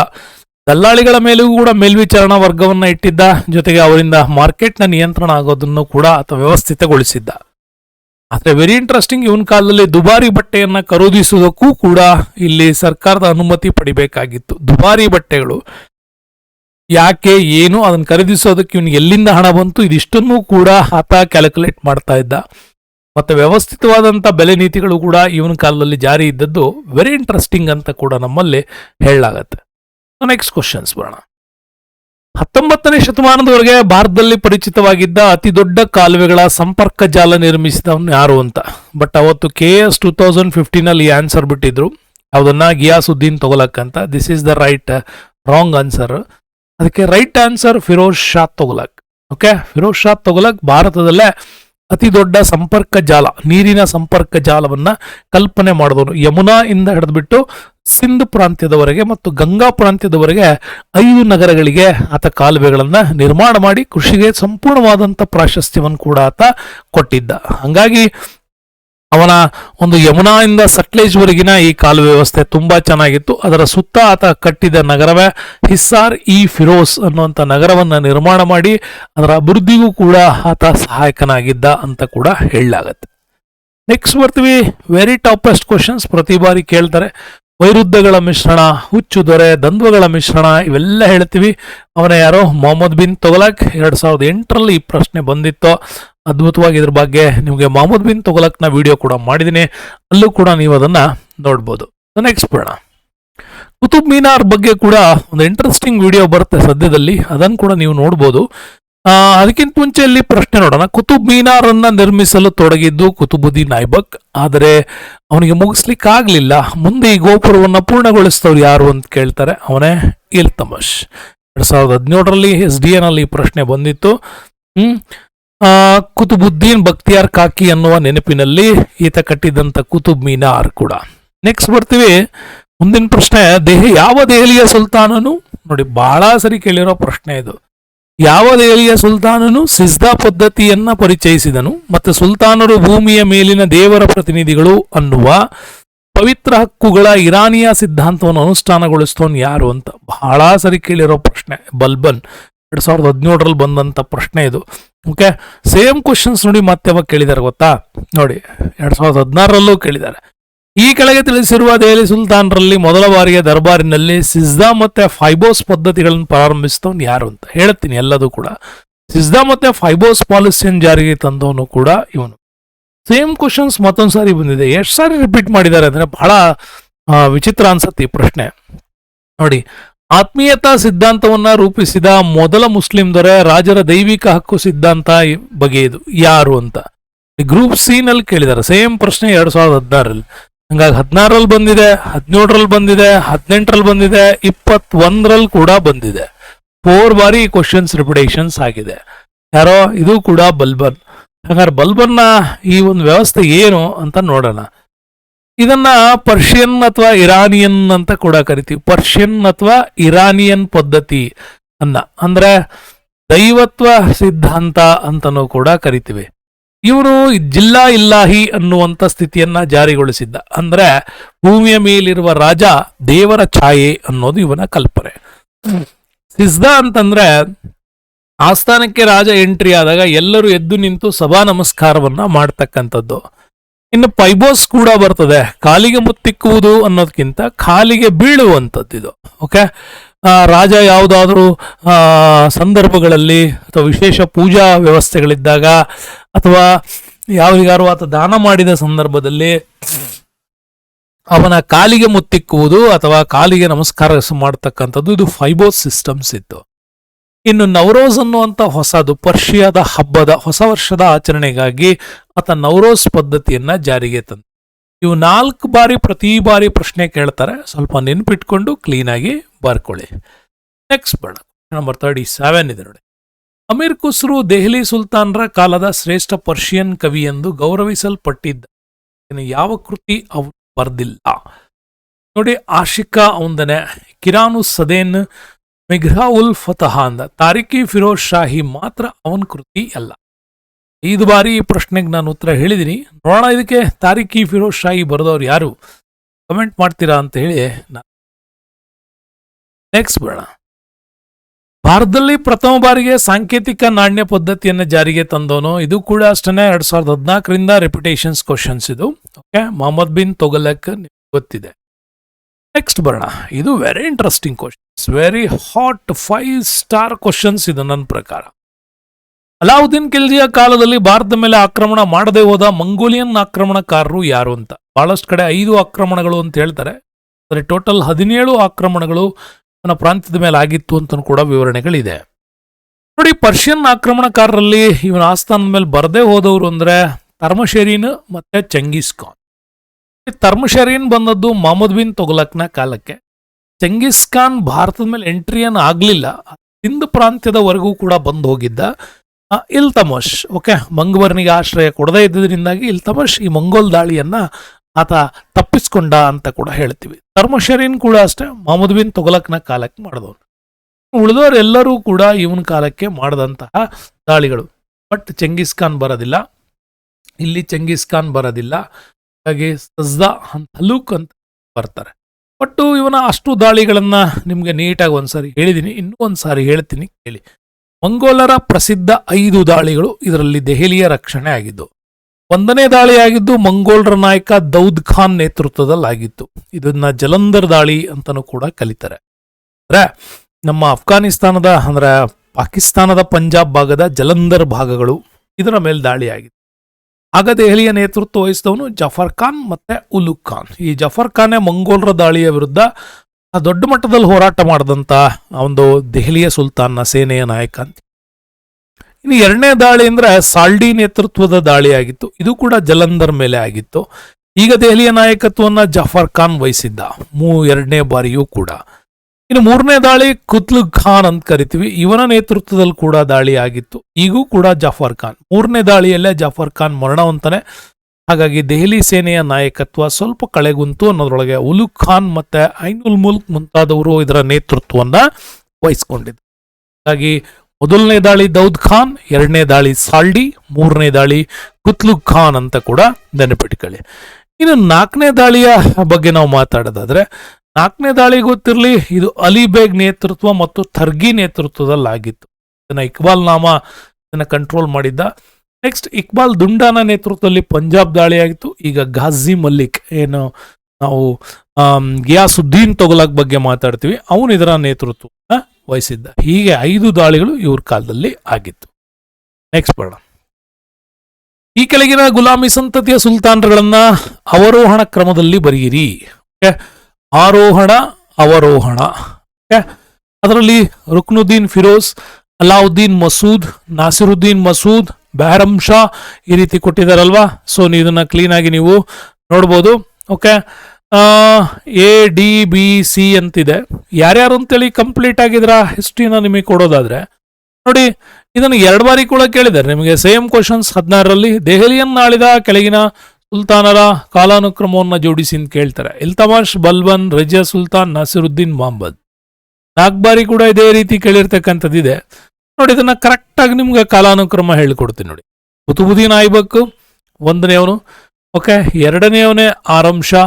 ದಲ್ಲಾಳಿಗಳ ಮೇಲೂ ಕೂಡ ಮೇಲ್ವಿಚಾರಣಾ ವರ್ಗವನ್ನ ಇಟ್ಟಿದ್ದ. ಜೊತೆಗೆ ಅವರಿಂದ ಮಾರ್ಕೆಟ್ನ ನಿಯಂತ್ರಣ ಆಗೋದನ್ನು ಕೂಡ ಅಥವಾ ವ್ಯವಸ್ಥಿತಗೊಳಿಸಿದ್ದ. ಆದರೆ ವೆರಿ ಇಂಟ್ರೆಸ್ಟಿಂಗ್ ಇವನ್ ಕಾಲದಲ್ಲಿ ದುಬಾರಿ ಬಟ್ಟೆಯನ್ನ ಖರೀದಿಸುವುದಕ್ಕೂ ಕೂಡ ಇಲ್ಲಿ ಸರ್ಕಾರದ ಅನುಮತಿ ಪಡಿಬೇಕಾಗಿತ್ತು. ದುಬಾರಿ ಬಟ್ಟೆಗಳು. ಯಾಕೆ, ಏನು, ಅದನ್ನು ಖರೀದಿಸೋದಕ್ಕೆ ಇವನಿಗೆ ಎಲ್ಲಿಂದ ಹಣ ಬಂತು, ಇದಿಷ್ಟನ್ನೂ ಕೂಡ ಆತ ಕ್ಯಾಲ್ಕುಲೇಟ್ ಮಾಡ್ತಾ ಇದ್ದ. ಮತ್ತೆ ವ್ಯವಸ್ಥಿತವಾದಂಥ ಬೆಲೆ ನೀತಿಗಳು ಕೂಡ ಇವನ ಕಾಲದಲ್ಲಿ ಜಾರಿ ಇದ್ದದ್ದು ವೆರಿ ಇಂಟ್ರೆಸ್ಟಿಂಗ್ ಅಂತ ಕೂಡ ನಮ್ಮಲ್ಲಿ ಹೇಳಲಾಗತ್ತೆ. ನೆಕ್ಸ್ಟ್ ಕ್ವಶನ್ಸ್ ಬರೋಣ. ಹತ್ತೊಂಬತ್ತನೇ ಶತಮಾನದವರೆಗೆ ಭಾರತದಲ್ಲಿ ಪರಿಚಿತವಾಗಿದ್ದ ಅತಿ ದೊಡ್ಡ ಕಾಲುವೆಗಳ ಸಂಪರ್ಕ ಜಾಲ ನಿರ್ಮಿಸಿದವನು ಯಾರು ಅಂತ? ಬಟ್ ಅವತ್ತು ಕೆ ಎಸ್ ಟೂ ತೌಸಂಡ್ ಫಿಫ್ಟೀನಲ್ಲಿ ಈ ಆನ್ಸರ್ ಬಿಟ್ಟಿದ್ರು. ಅದನ್ನ ಗಿಯಾಸುದ್ದೀನ್ ಅಂತ. This is the right wrong answer ಅದಕ್ಕೆ right answer Firoz Shah Tughlaq. Okay Firoz Shah Tughlaq ಭಾರತದಲ್ಲೇ ಅತಿ ದೊಡ್ಡ ಸಂಪರ್ಕ ಜಾಲ, ನೀರಿನ ಸಂಪರ್ಕ ಜಾಲವನ್ನ ಕಲ್ಪನೆ ಮಾಡಿದವನು. ಯಮುನಾ ಇಂದ ಹಿಡಿದ್ಬಿಟ್ಟು ಸಿಂಧ್ ಪ್ರಾಂತ್ಯದವರೆಗೆ ಮತ್ತು ಗಂಗಾ ಪ್ರಾಂತ್ಯದವರೆಗೆ ಐದು ನಗರಗಳಿಗೆ ಆತ ಕಾಲುವೆಗಳನ್ನ ನಿರ್ಮಾಣ ಮಾಡಿ ಕೃಷಿಗೆ ಸಂಪೂರ್ಣವಾದಂಥ ಪ್ರಾಶಸ್ತ್ಯವನ್ನು ಕೂಡ ಆತ ಕೊಟ್ಟಿದ್ದ. ಹಂಗಾಗಿ ಅವನ ಒಂದು ಯಮುನಾ ಇಂದ ಸಟ್ಲೇಜ್ವರೆಗಿನ ಈ ಕಾಲುವೆ ವ್ಯವಸ್ಥೆ ತುಂಬಾ ಚೆನ್ನಾಗಿತ್ತು. ಅದರ ಸುತ್ತ ಆತ ಕಟ್ಟಿದ ನಗರವೇ ಹಿಸ್ಸಾರ್ ಇ ಫಿರೋಸ್ ಅನ್ನುವಂಥ ನಗರವನ್ನ ನಿರ್ಮಾಣ ಮಾಡಿ ಅದರ ಅಭಿವೃದ್ಧಿಗೂ ಕೂಡ ಆತ ಸಹಾಯಕನಾಗಿದ್ದ ಅಂತ ಕೂಡ ಹೇಳಲಾಗತ್ತೆ. ನೆಕ್ಸ್ಟ್ ಬರ್ತೀವಿ. ವೆರಿ ಟಾಪೆಸ್ಟ್ ಕ್ವಶನ್ಸ್ ಪ್ರತಿ ಬಾರಿ ಕೇಳ್ತಾರೆ. ವೈರುದ್ಧಗಳ ಮಿಶ್ರಣ, ಹುಚ್ಚು ದೊರೆ ದ್ವಂದ್ವಗಳ ಮಿಶ್ರಣ ಇವೆಲ್ಲ ಹೇಳ್ತೀವಿ. ಅವನ ಯಾರೋ ಮೊಹಮ್ಮದ್ ಬಿನ್ ತೊಗಲಾಕ್ ಎರಡು ಸಾವಿರದ ಎಂಟರಲ್ಲಿ ಈ ಪ್ರಶ್ನೆ ಬಂದಿತ್ತು. ಅದ್ಭುತವಾಗಿ ಇದ್ರ ಬಗ್ಗೆ ನಿಮಗೆ ಮೊಹಮ್ಮದ್ ಬಿನ್ ತೊಗಲಕ್ನ ವಿಡಿಯೋ ಕೂಡ ಮಾಡಿದ್ದೀನಿ. ಅಲ್ಲೂ ಕೂಡ ನೀವು ಅದನ್ನ ನೋಡ್ಬೋದು. ನೆಕ್ಸ್ಟ್ ಬೇಡ ಕುತುಬ್ ಮೀನಾರ್ ಬಗ್ಗೆ ಕೂಡ ಒಂದು ಇಂಟ್ರೆಸ್ಟಿಂಗ್ ವಿಡಿಯೋ ಬರುತ್ತೆ ಸದ್ಯದಲ್ಲಿ. ಅದನ್ನು ಕೂಡ ನೀವು ನೋಡ್ಬೋದು. ಅದಕ್ಕಿಂತ ಮುಂಚೆ ಇಲ್ಲಿ ಪ್ರಶ್ನೆ ನೋಡೋಣ. ಕುತುಬ್ ಮೀನಾರ್ ಅನ್ನ ನಿರ್ಮಿಸಲು ತೊಡಗಿದ್ದು ಕುತುಬುದ್ದೀನ್ ಐಬಕ್ ಆದರೆ ಅವನಿಗೆ ಮುಗಿಸ್ಲಿಕ್ಕೆ ಆಗ್ಲಿಲ್ಲ ಮುಂದೆ ಈ ಗೋಪುರವನ್ನು ಪೂರ್ಣಗೊಳಿಸಿದವ್ರು ಯಾರು ಅಂತ ಕೇಳ್ತಾರೆ ಅವನೇ ಇಲ್ತಮಶ್ ಎರಡು ಸಾವಿರದ ಹದಿನೇಳರಲ್ಲಿ ಎಸ್ ಡಿ ಎನ್ ಅಲ್ಲಿ ಈ ಪ್ರಶ್ನೆ ಬಂದಿತ್ತು. ಆ, ಕುತುಬುದ್ದೀನ್ ಬಕ್ತಿಯಾರ್ ಕಾಕಿ ಅನ್ನುವ ನೆನಪಿನಲ್ಲಿ ಈತ ಕಟ್ಟಿದಂತ ಕುತುಬ್ ಮೀನಾರ್ ಕೂಡ. ನೆಕ್ಸ್ಟ್ ಬರ್ತೀವಿ. ಮುಂದಿನ ಪ್ರಶ್ನೆ, ದೇಹ ಯಾವ ದೆಹಲಿಯ ಸುಲ್ತಾನನು? ನೋಡಿ ಬಹಳ ಸರಿ ಕೇಳಿರೋ ಪ್ರಶ್ನೆ ಇದು. ಯಾವ ದೆಹಲಿಯ ಸುಲ್ತಾನನು? ಸಿಜ್ದಾ ಪದ್ಧತಿಯನ್ನ ಪರಿಚಯಿಸಿದನು. ಮತ್ತು ಸುಲ್ತಾನರು ಭೂಮಿಯ ಮೇಲಿನ ದೇವರ ಪ್ರತಿನಿಧಿಗಳು ಅನ್ನುವ ಪವಿತ್ರ ಹಕ್ಕುಗಳ ಇರಾನಿಯ ಸಿದ್ಧಾಂತವನ್ನು ಅನುಷ್ಠಾನಗೊಳಿಸ್ತವನು ಯಾರು ಅಂತ. ಬಹಳ ಸರಿ ಕೇಳಿರೋ ಪ್ರಶ್ನೆ, ಬಲ್ಬನ್. ಎರಡ್ ಸಾವಿರದ ಹದಿನೇಳರಲ್ಲಿ ಬಂದಂತ ಪ್ರಶ್ನೆ ಇದು. ಓಕೆ ಸೇಮ್ ಕ್ವಶನ್ಸ್ ನೋಡಿ ಮತ್ತೆ ಅವಾಗ ಕೇಳಿದ್ದಾರೆ ಗೊತ್ತಾ? ನೋಡಿ, ಎರಡು ಸಾವಿರದ ಹದಿನಾರರಲ್ಲೂ ಕೇಳಿದ್ದಾರೆ ಈ ಕೆಳಗೆ ತಿಳಿಸಿರುವ ದೆಹಲಿ ಸುಲ್ತಾನರಲ್ಲಿ ಮೊದಲ ಬಾರಿಗೆ ದರ್ಬಾರಿನಲ್ಲಿ ಸಿಜ್ದಾ ಮತ್ತೆ ಫೈಬೋಸ್ ಪದ್ಧತಿಗಳನ್ನು ಪ್ರಾರಂಭಿಸಿದವನು ಯಾರು ಅಂತ ಹೇಳ್ತೀನಿ ಎಲ್ಲದೂ ಕೂಡ. ಸಿಜ್ದಾ ಮತ್ತೆ ಫೈಬೋಸ್ ಪಾಲಿಸಿಯನ್ನು ಜಾರಿಗೆ ತಂದವನು ಕೂಡ ಇವನು. ಸೇಮ್ ಕ್ವಶನ್ಸ್ ಮತ್ತೊಂದು ಸಾರಿ ಬಂದಿದೆ. ಎಷ್ಟು ಸಾರಿ ರಿಪೀಟ್ ಮಾಡಿದ್ದಾರೆ ಅಂದ್ರೆ ಬಹಳ ವಿಚಿತ್ರ ಅನ್ಸತ್ತೆ ಈ ಪ್ರಶ್ನೆ. ನೋಡಿ ಆತ್ಮೀಯತಾ ಸಿದ್ಧಾಂತವನ್ನ ರೂಪಿಸಿದ ಮೊದಲ ಮುಸ್ಲಿಂ ದೊರೆ ರಾಜರ ದೈವಿಕ ಹಕ್ಕು ಸಿದ್ಧಾಂತ ಈ ಬಗೆಯದು ಯಾರು ಅಂತ. ಗ್ರೂಪ್ ಸಿ ನಲ್ಲಿ ಕೇಳಿದ್ದಾರೆ ಸೇಮ್ ಪ್ರಶ್ನೆ ಎರಡ್ ಸಾವಿರದ ಹದಿನಾರಲ್ಲಿ ಹಂಗಾಗಿ ಹದಿನಾರಲ್ಲಿ ಬಂದಿದೆ, ಹದಿನೇಳರಲ್ಲಿ ಬಂದಿದೆ, ಹದಿನೆಂಟರಲ್ಲಿ ಬಂದಿದೆ, ಇಪ್ಪತ್ತೊಂದರಲ್ಲಿ ಕೂಡ ಬಂದಿದೆ. ಫೋರ್ ಬಾರಿ ಕ್ವಶನ್ಸ್ ರಿಪಿಟೇಷನ್ಸ್ ಆಗಿದೆ. ಯಾರೋ, ಇದು ಕೂಡ ಬಲ್ಬನ್. ಹಾಗಾದ್ರೆ ಬಲ್ಬನ್ನ ಈ ಒಂದು ವ್ಯವಸ್ಥೆ ಏನು ಅಂತ ನೋಡೋಣ. ಇದನ್ನ ಪರ್ಷಿಯನ್ ಅಥವಾ ಇರಾನಿಯನ್ ಅಂತ ಕೂಡ ಕರಿತೀವಿ. ಪರ್ಷಿಯನ್ ಅಥವಾ ಇರಾನಿಯನ್ ಪದ್ಧತಿ ಅನ್ನ. ಅಂದ್ರೆ ದೈವತ್ವ ಸಿದ್ಧಾಂತ ಅಂತನೂ ಕೂಡ ಕರಿತೀವಿ. ಇವರು ಜಿಲ್ಲಾ ಇಲ್ಲಾಹಿ ಅನ್ನುವಂಥ ಸ್ಥಿತಿಯನ್ನ ಜಾರಿಗೊಳಿಸಿದ್ದ. ಅಂದ್ರೆ ಭೂಮಿಯ ಮೇಲಿರುವ ರಾಜ ದೇವರ ಛಾಯೆ ಅನ್ನೋದು ಇವನ ಕಲ್ಪನೆ. ಸಿದ್ಧ ಅಂತಂದ್ರೆ ಆಸ್ಥಾನಕ್ಕೆ ರಾಜ ಎಂಟ್ರಿ ಆದಾಗ ಎಲ್ಲರೂ ಎದ್ದು ನಿಂತು ಸಭಾ ನಮಸ್ಕಾರವನ್ನ ಮಾಡ್ತಕ್ಕಂಥದ್ದು. ಇನ್ನು ಪೈಬೋಸ್ ಕೂಡ ಬರ್ತದೆ. ಕಾಲಿಗೆ ಮುತ್ತಿಕ್ಕುವುದು ಅನ್ನೋದಕ್ಕಿಂತ ಕಾಲಿಗೆ ಬೀಳುವಂಥದ್ದು ಇದು. ಓಕೆ ರಾಜ ಯಾವುದಾದ್ರೂ ಸಂದರ್ಭಗಳಲ್ಲಿ ಅಥವಾ ವಿಶೇಷ ಪೂಜಾ ವ್ಯವಸ್ಥೆಗಳಿದ್ದಾಗ ಅಥವಾ ಯಾರಿಗಾರು ಆತ ದಾನ ಮಾಡಿದ ಸಂದರ್ಭದಲ್ಲಿ ಅವನ ಕಾಲಿಗೆ ಮುತ್ತಿಕ್ಕುವುದು ಅಥವಾ ಕಾಲಿಗೆ ನಮಸ್ಕಾರ ಮಾಡ್ತಕ್ಕಂಥದ್ದು ಇದು ಫೈಬೋಸ್ ಸಿಸ್ಟಮ್ಸ್ ಇತ್ತು. ಇನ್ನು ನವರೋಜ್ ಅನ್ನುವಂಥ ಹೊಸದು ಪರ್ಷಿಯಾದ ಹಬ್ಬದ ಹೊಸ ವರ್ಷದ ಆಚರಣೆಗಾಗಿ ಆತ ನವರೋಜ್ ಪದ್ಧತಿಯನ್ನ ಜಾರಿಗೆ ತಂದ. ಇವು ನಾಲ್ಕು ಬಾರಿ ಪ್ರತಿ ಬಾರಿ ಪ್ರಶ್ನೆ ಕೇಳ್ತಾರೆ. ಸ್ವಲ್ಪ ನೆನ್ಪಿಟ್ಕೊಂಡು ಕ್ಲೀನಾಗಿ ಬರ್ಕೊಳ್ಳಿ. ನೆಕ್ಸ್ಟ್ ಬೇಡ ನಂಬರ್ ತರ್ಟಿ ಸೆವೆನ್ ಇದೆ ನೋಡಿ. ಅಮೀರ್ ಖುಸ್ರು ದೆಹಲಿ ಸುಲ್ತಾನರ ಕಾಲದ ಶ್ರೇಷ್ಠ ಪರ್ಷಿಯನ್ ಕವಿ ಎಂದು ಗೌರವಿಸಲ್ಪಟ್ಟಿದ್ದ. ಯಾವ ಕೃತಿ ಅವರು ಬರ್ದಿಲ್ಲ. ನೋಡಿ ಆಶಿಕಾ ಅವಂದನೆ ಕಿರಾನು ಸದೇನ್ ಮಿಘ್ರಾ ಉಲ್ ಫತಹ ಅಂದ. ತಾರಿಕಿ ಫಿರೋಜ್ ಶಾಹಿ ಮಾತ್ರ ಅವನ ಕೃತಿ ಅಲ್ಲ. ಐದು ಬಾರಿ ಈ ಪ್ರಶ್ನೆಗೆ ನಾನು ಉತ್ತರ ಹೇಳಿದ್ದೀನಿ ನೋಡೋಣ ಇದಕ್ಕೆ ತಾರಿಕಿ ಫಿರೋಜ್ ಶಾಹಿ ಬರೆದವ್ರು ಯಾರು? ಕಮೆಂಟ್ ಮಾಡ್ತೀರಾ ಅಂತ ಹೇಳಿ ನೆಕ್ಸ್ಟ್ ಬೇಡ ಭಾರತದಲ್ಲಿ ಪ್ರಥಮ ಬಾರಿಗೆ ಸಾಂಕೇತಿಕ ನಾಣ್ಯ ಪದ್ಧತಿಯನ್ನು ಜಾರಿಗೆ ತಂದವನು. ಇದು ಕೂಡ ಅಷ್ಟೇ ಎರಡ್ ಸಾವಿರದ ಹದಿನಾಲ್ಕರಿಂದ ರೆಪ್ಯುಟೇಷನ್ಸ್ ಕ್ವಶನ್ಸ್ ಇದು. ಓಕೆ ಮೊಹಮ್ಮದ್ ಬಿನ್ ತೊಗಲಕ್ ಗೊತ್ತಿದೆ. ನೆಕ್ಸ್ಟ್ ಬರೋಣ. ಇದು very interesting questions very hot five star questions ಇದು ನನ್ನ ಪ್ರಕಾರ. ಅಲಾವುದ್ದೀನ್ ಖಿಲ್ಜಿಯ ಕಾಲದಲ್ಲಿ ಭಾರತದ ಮೇಲೆ ಆಕ್ರಮಣ ಮಾಡದೆ ಹೋದ ಮಂಗೋಲಿಯನ್ ಆಕ್ರಮಣಕಾರರು ಯಾರು ಅಂತ. ಬಹಳಷ್ಟು ಕಡೆ ಐದು ಆಕ್ರಮಣಗಳು ಅಂತ ಹೇಳ್ತಾರೆ. ಆದರೆ ಟೋಟಲ್ ಹದಿನೇಳು ಆಕ್ರಮಣಗಳು ನನ್ನ ಪ್ರಾಂತ್ಯದ ಮೇಲೆ ಆಗಿತ್ತು ಅಂತ ಕೂಡ ವಿವರಣೆಗಳಿದೆ. ನೋಡಿ, ಪರ್ಷಿಯನ್ ಆಕ್ರಮಣಕಾರರಲ್ಲಿ ಇವನ ಆಸ್ಥಾನದ ಮೇಲೆ ಬರದೇ ಹೋದವರು ಅಂದರೆ ತರ್ಮಶರೀನ್ ಮತ್ತು ಚಂಗೀಸ್ ಖಾನ್. ತರ್ಮಶರೀನ್ ಬಂದದ್ದು ಮೊಹಮ್ಮದ್ ಬಿನ್ ತೊಗಲಕ್ನ ಕಾಲಕ್ಕೆ. ಚೆಂಗಿಸ್ ಖಾನ್ ಭಾರತದ ಮೇಲೆ ಎಂಟ್ರಿಯನ್ ಆಗಲಿಲ್ಲ. ಹಿಂದ್ ಪ್ರಾಂತ್ಯದವರೆಗೂ ಕೂಡ ಬಂದು ಹೋಗಿದ್ದ ಇಲ್ತಮಶ್ ಓಕೆ ಮಂಗವರ್ನಿಗೆ ಆಶ್ರಯ ಕೊಡದೇ ಇದ್ದದ್ರಿಂದಾಗಿ ಇಲ್ತಮಶ್ ಈ ಮಂಗೋಲ್ ದಾಳಿಯನ್ನ ಆತ ತಪ್ಪಿಸ್ಕೊಂಡ ಅಂತ ಕೂಡ ಹೇಳ್ತೀವಿ. ಧರ್ಮಶರೀನ್ ಕೂಡ ಅಷ್ಟೇ ಮೊಹಮ್ಮದ್ ಬಿನ್ ತೊಗಲಕ್ನ ಕಾಲಕ್ಕೆ ಮಾಡಿದವನು. ಉಳಿದವರೆಲ್ಲರೂ ಕೂಡ ಇವನ ಕಾಲಕ್ಕೆ ಮಾಡಿದಂತಹ ದಾಳಿಗಳು. ಬಟ್ ಚೆಂಗಿಸ್ ಖಾನ್ ಬರೋದಿಲ್ಲ. ಇಲ್ಲಿ ಚೆಂಗಿಸ್ ಖಾನ್ ಬರೋದಿಲ್ಲ. ಹಾಗೆ ಸಜ್ದಾ ಹಲೂಕ್ ಅಂತ ಬರ್ತಾರೆ. ಒಟ್ಟು ಇವನ ಅಷ್ಟು ದಾಳಿಗಳನ್ನು ನಿಮಗೆ ನೀಟಾಗಿ ಒಂದ್ಸಾರಿ ಹೇಳಿದ್ದೀನಿ ಇನ್ನೂ ಒಂದ್ಸಾರಿ ಹೇಳ್ತೀನಿ, ಕೇಳಿ. ಮಂಗೋಲರ ಪ್ರಸಿದ್ಧ ಐದು ದಾಳಿಗಳು ಇದರಲ್ಲಿ ದೆಹಲಿಯ ರಕ್ಷಣೆ ಆಗಿದ್ದು. ಒಂದನೇ ದಾಳಿಯಾಗಿದ್ದು ಮಂಗೋಲರ ನಾಯಕ ದೌದ್ ಖಾನ್ ನೇತೃತ್ವದಲ್ಲಾಗಿತ್ತು. ಇದನ್ನ ಜಲಂಧರ್ ದಾಳಿ ಅಂತಲೂ ಕೂಡ ಕಲಿತಾರೆ. ಅಂದ್ರೆ ನಮ್ಮ ಅಫ್ಘಾನಿಸ್ತಾನದ ಅಂದ್ರೆ ಪಾಕಿಸ್ತಾನದ ಪಂಜಾಬ್ ಭಾಗದ ಜಲಂಧರ್ ಭಾಗಗಳು ಇದರ ಮೇಲೆ ದಾಳಿಯಾಗಿತ್ತು ಆಗ ದೆಹಲಿಯ ನೇತೃತ್ವ ವಹಿಸಿದವನು ಜಫರ್ ಖಾನ್ ಮತ್ತೆ ಉಲುಕ್ ಖಾನ್. ಈ ಜಫರ್ ಖಾನೇ ಮಂಗೋಲರ ದಾಳಿಯ ವಿರುದ್ಧ ದೊಡ್ಡ ಮಟ್ಟದಲ್ಲಿ ಹೋರಾಟ ಮಾಡಿದಂತ ಒಂದು ದೆಹಲಿಯ ಸುಲ್ತಾನ್ನ ಸೇನೆಯ ನಾಯಕ ಅಂತ. ಇನ್ನು ಎರಡನೇ ದಾಳಿ ಅಂದ್ರೆ ಸಾಲ್ಡಿ ನೇತೃತ್ವದ ದಾಳಿ ಆಗಿತ್ತು. ಇದು ಕೂಡ ಜಲಂಧರ್ ಮೇಲೆ ಆಗಿತ್ತು. ಈಗ ದೆಹಲಿಯ ನಾಯಕತ್ವವನ್ನ ಜಫರ್ ಖಾನ್ ವಹಿಸಿದ್ದ. ಮೂ ಎರಡನೇ ಬಾರಿಯೂ ಕೂಡ. ಇನ್ನು ಮೂರನೇ ದಾಳಿ ಕುತ್ಲು ಖಾನ್ ಅಂತ ಕರಿತೀವಿ. ಇವನ ನೇತೃತ್ವದಲ್ಲಿ ಕೂಡ ದಾಳಿ ಆಗಿತ್ತು. ಈಗೂ ಕೂಡ ಜಾಫರ್ ಖಾನ್. ಮೂರನೇ ದಾಳಿಯಲ್ಲೇ ಜಾಫರ್ ಖಾನ್ ಮರಣವಂತಾನೆ. ಹಾಗಾಗಿ ದೆಹಲಿ ಸೇನೆಯ ನಾಯಕತ್ವ ಸ್ವಲ್ಪ ಕಳೆಗುಂತು ಅನ್ನೋದ್ರೊಳಗೆ ಉಲುಕ್ ಖಾನ್ ಮತ್ತೆ ಐನುಲ್ ಮುಲ್ಕ್ ಮುಂತಾದವರು ಇದರ ನೇತೃತ್ವವನ್ನ ವಹಿಸಿಕೊಂಡಿದ್ದರು ಹಾಗಾಗಿ ಮೊದಲನೇ ದಾಳಿ ದೌದ್ ಖಾನ್, ಎರಡನೇ ದಾಳಿ ಸಾಲ್ಡಿ, ಮೂರನೇ ದಾಳಿ ಕುತ್ಲುಗ್ ಖಾನ್ ಅಂತ ಕೂಡ ನೆನಪಿಟ್ಕೊಳ್ಳಿ. ಇನ್ನು ನಾಲ್ಕನೇ ದಾಳಿಯ ಬಗ್ಗೆ ನಾವು ಮಾತಾಡೋದಾದ್ರೆ ನಾಲ್ಕನೇ ದಾಳಿ ಗೊತ್ತಿರಲಿ, ಇದು ಅಲಿಬೇಗ್ ನೇತೃತ್ವ ಮತ್ತು ಥರ್ಗಿ ನೇತೃತ್ವದಲ್ಲಾಗಿತ್ತು. ಇದನ್ನ ಇಕ್ಬಾಲ್ ನಾಮ ಇದನ್ನ ಕಂಟ್ರೋಲ್ ಮಾಡಿದ್ದ. ನೆಕ್ಸ್ಟ್ ಇಕ್ಬಾಲ್ ದುಂಡಾನ ನೇತೃತ್ವದಲ್ಲಿ ಪಂಜಾಬ್ ದಾಳಿ ಆಗಿತ್ತು ಈಗ ಘಾಜಿ ಮಲ್ಲಿಕ್ ಏನು ನಾವು ಗಿಯಾಸುದ್ದೀನ್ ತೊಗಲಕ್ ಬಗ್ಗೆ ಮಾತಾಡ್ತೀವಿ. ಅವನು ಇದರ ನೇತೃತ್ವ ವಹಿಸಿದ್ದ. ಹೀಗೆ ಐದು ದಾಳಿಗಳು ಇವ್ರ ಕಾಲದಲ್ಲಿ ಆಗಿತ್ತು. ನೆಕ್ಸ್ಟ್ ಬರೋಣ. ಈ ಕೆಳಗಿನ ಗುಲಾಮಿ ಸಂತತಿಯ ಸುಲ್ತಾನರುಗಳನ್ನ ಅವರೋಹಣ ಕ್ರಮದಲ್ಲಿ ಬರೆಯಿರಿ? ಆರೋಹಣ, ಅವರೋಹಣ. ಓಕೆ? ಅದರಲ್ಲಿ ರುಕ್ನುದ್ದೀನ್ ಫಿರೋಸ್ ಅಲಾವುದ್ದೀನ್ ಮಸೂದ್, ನಾಸಿರುದ್ದೀನ್ ಮಸೂದ್, ಬಹರಂ ಶಾ ಈ ರೀತಿ ಕೊಟ್ಟಿದ್ದಾರಲ್ವಾ? ಸೊ ನೀವು ಇದನ್ನ ಕ್ಲೀನ್ ಆಗಿ ನೀವು ನೋಡ್ಬೋದು. Okay? A, D, B, C ಅಂತಿದೆ. ಯಾರ್ಯಾರು ಅಂತೇಳಿ ಕಂಪ್ಲೀಟ್ ಆಗಿದ್ರ ಹಿಸ್ಟ್ರಿನ ನಿಮಗೆ ಕೊಡೋದಾದ್ರೆ, ನೋಡಿ, ಇದನ್ನು ಎರಡು ಬಾರಿ ಕೂಡ ಕೇಳಿದ್ದಾರೆ. ನಿಮಗೆ ಸೇಮ್ ಕ್ವಶನ್ಸ್ ಹದಿನಾರರಲ್ಲಿ ದೆಹಲಿಯನ್ನು ಆಳಿದ ಕೆಳಗಿನ ಸುಲ್ತಾನರ ಕಾಲಾನುಕ್ರಮವನ್ನು ಜೋಡಿಸಿ ಅಂತ ಕೇಳ್ತಾರೆ. ಇಲ್ತಮಾಷ್ ಬಲ್ಬನ್ ರಜಿಯಾ ಸುಲ್ತಾನ್, ನಸೀರುದ್ದೀನ್ ಮೊಹಮ್ಮದ್. ನಾಲ್ಕು ಬಾರಿ ಕೂಡ ಇದೇ ರೀತಿ ಕೇಳಿರ್ತಕ್ಕಂಥದ್ದಿದೆ. ನೋಡಿ, ಇದನ್ನು ಕರೆಕ್ಟಾಗಿ ನಿಮ್ಗೆ ಕಾಲಾನುಕ್ರಮ ಹೇಳಿಕೊಡ್ತೀನಿ ನೋಡಿ. ಕುತುಬುದ್ದೀನ್ ಐಬಕ್ ಒಂದನೇವನು ಓಕೆ ಎರಡನೇವನೇ ಆರಂ ಶಾ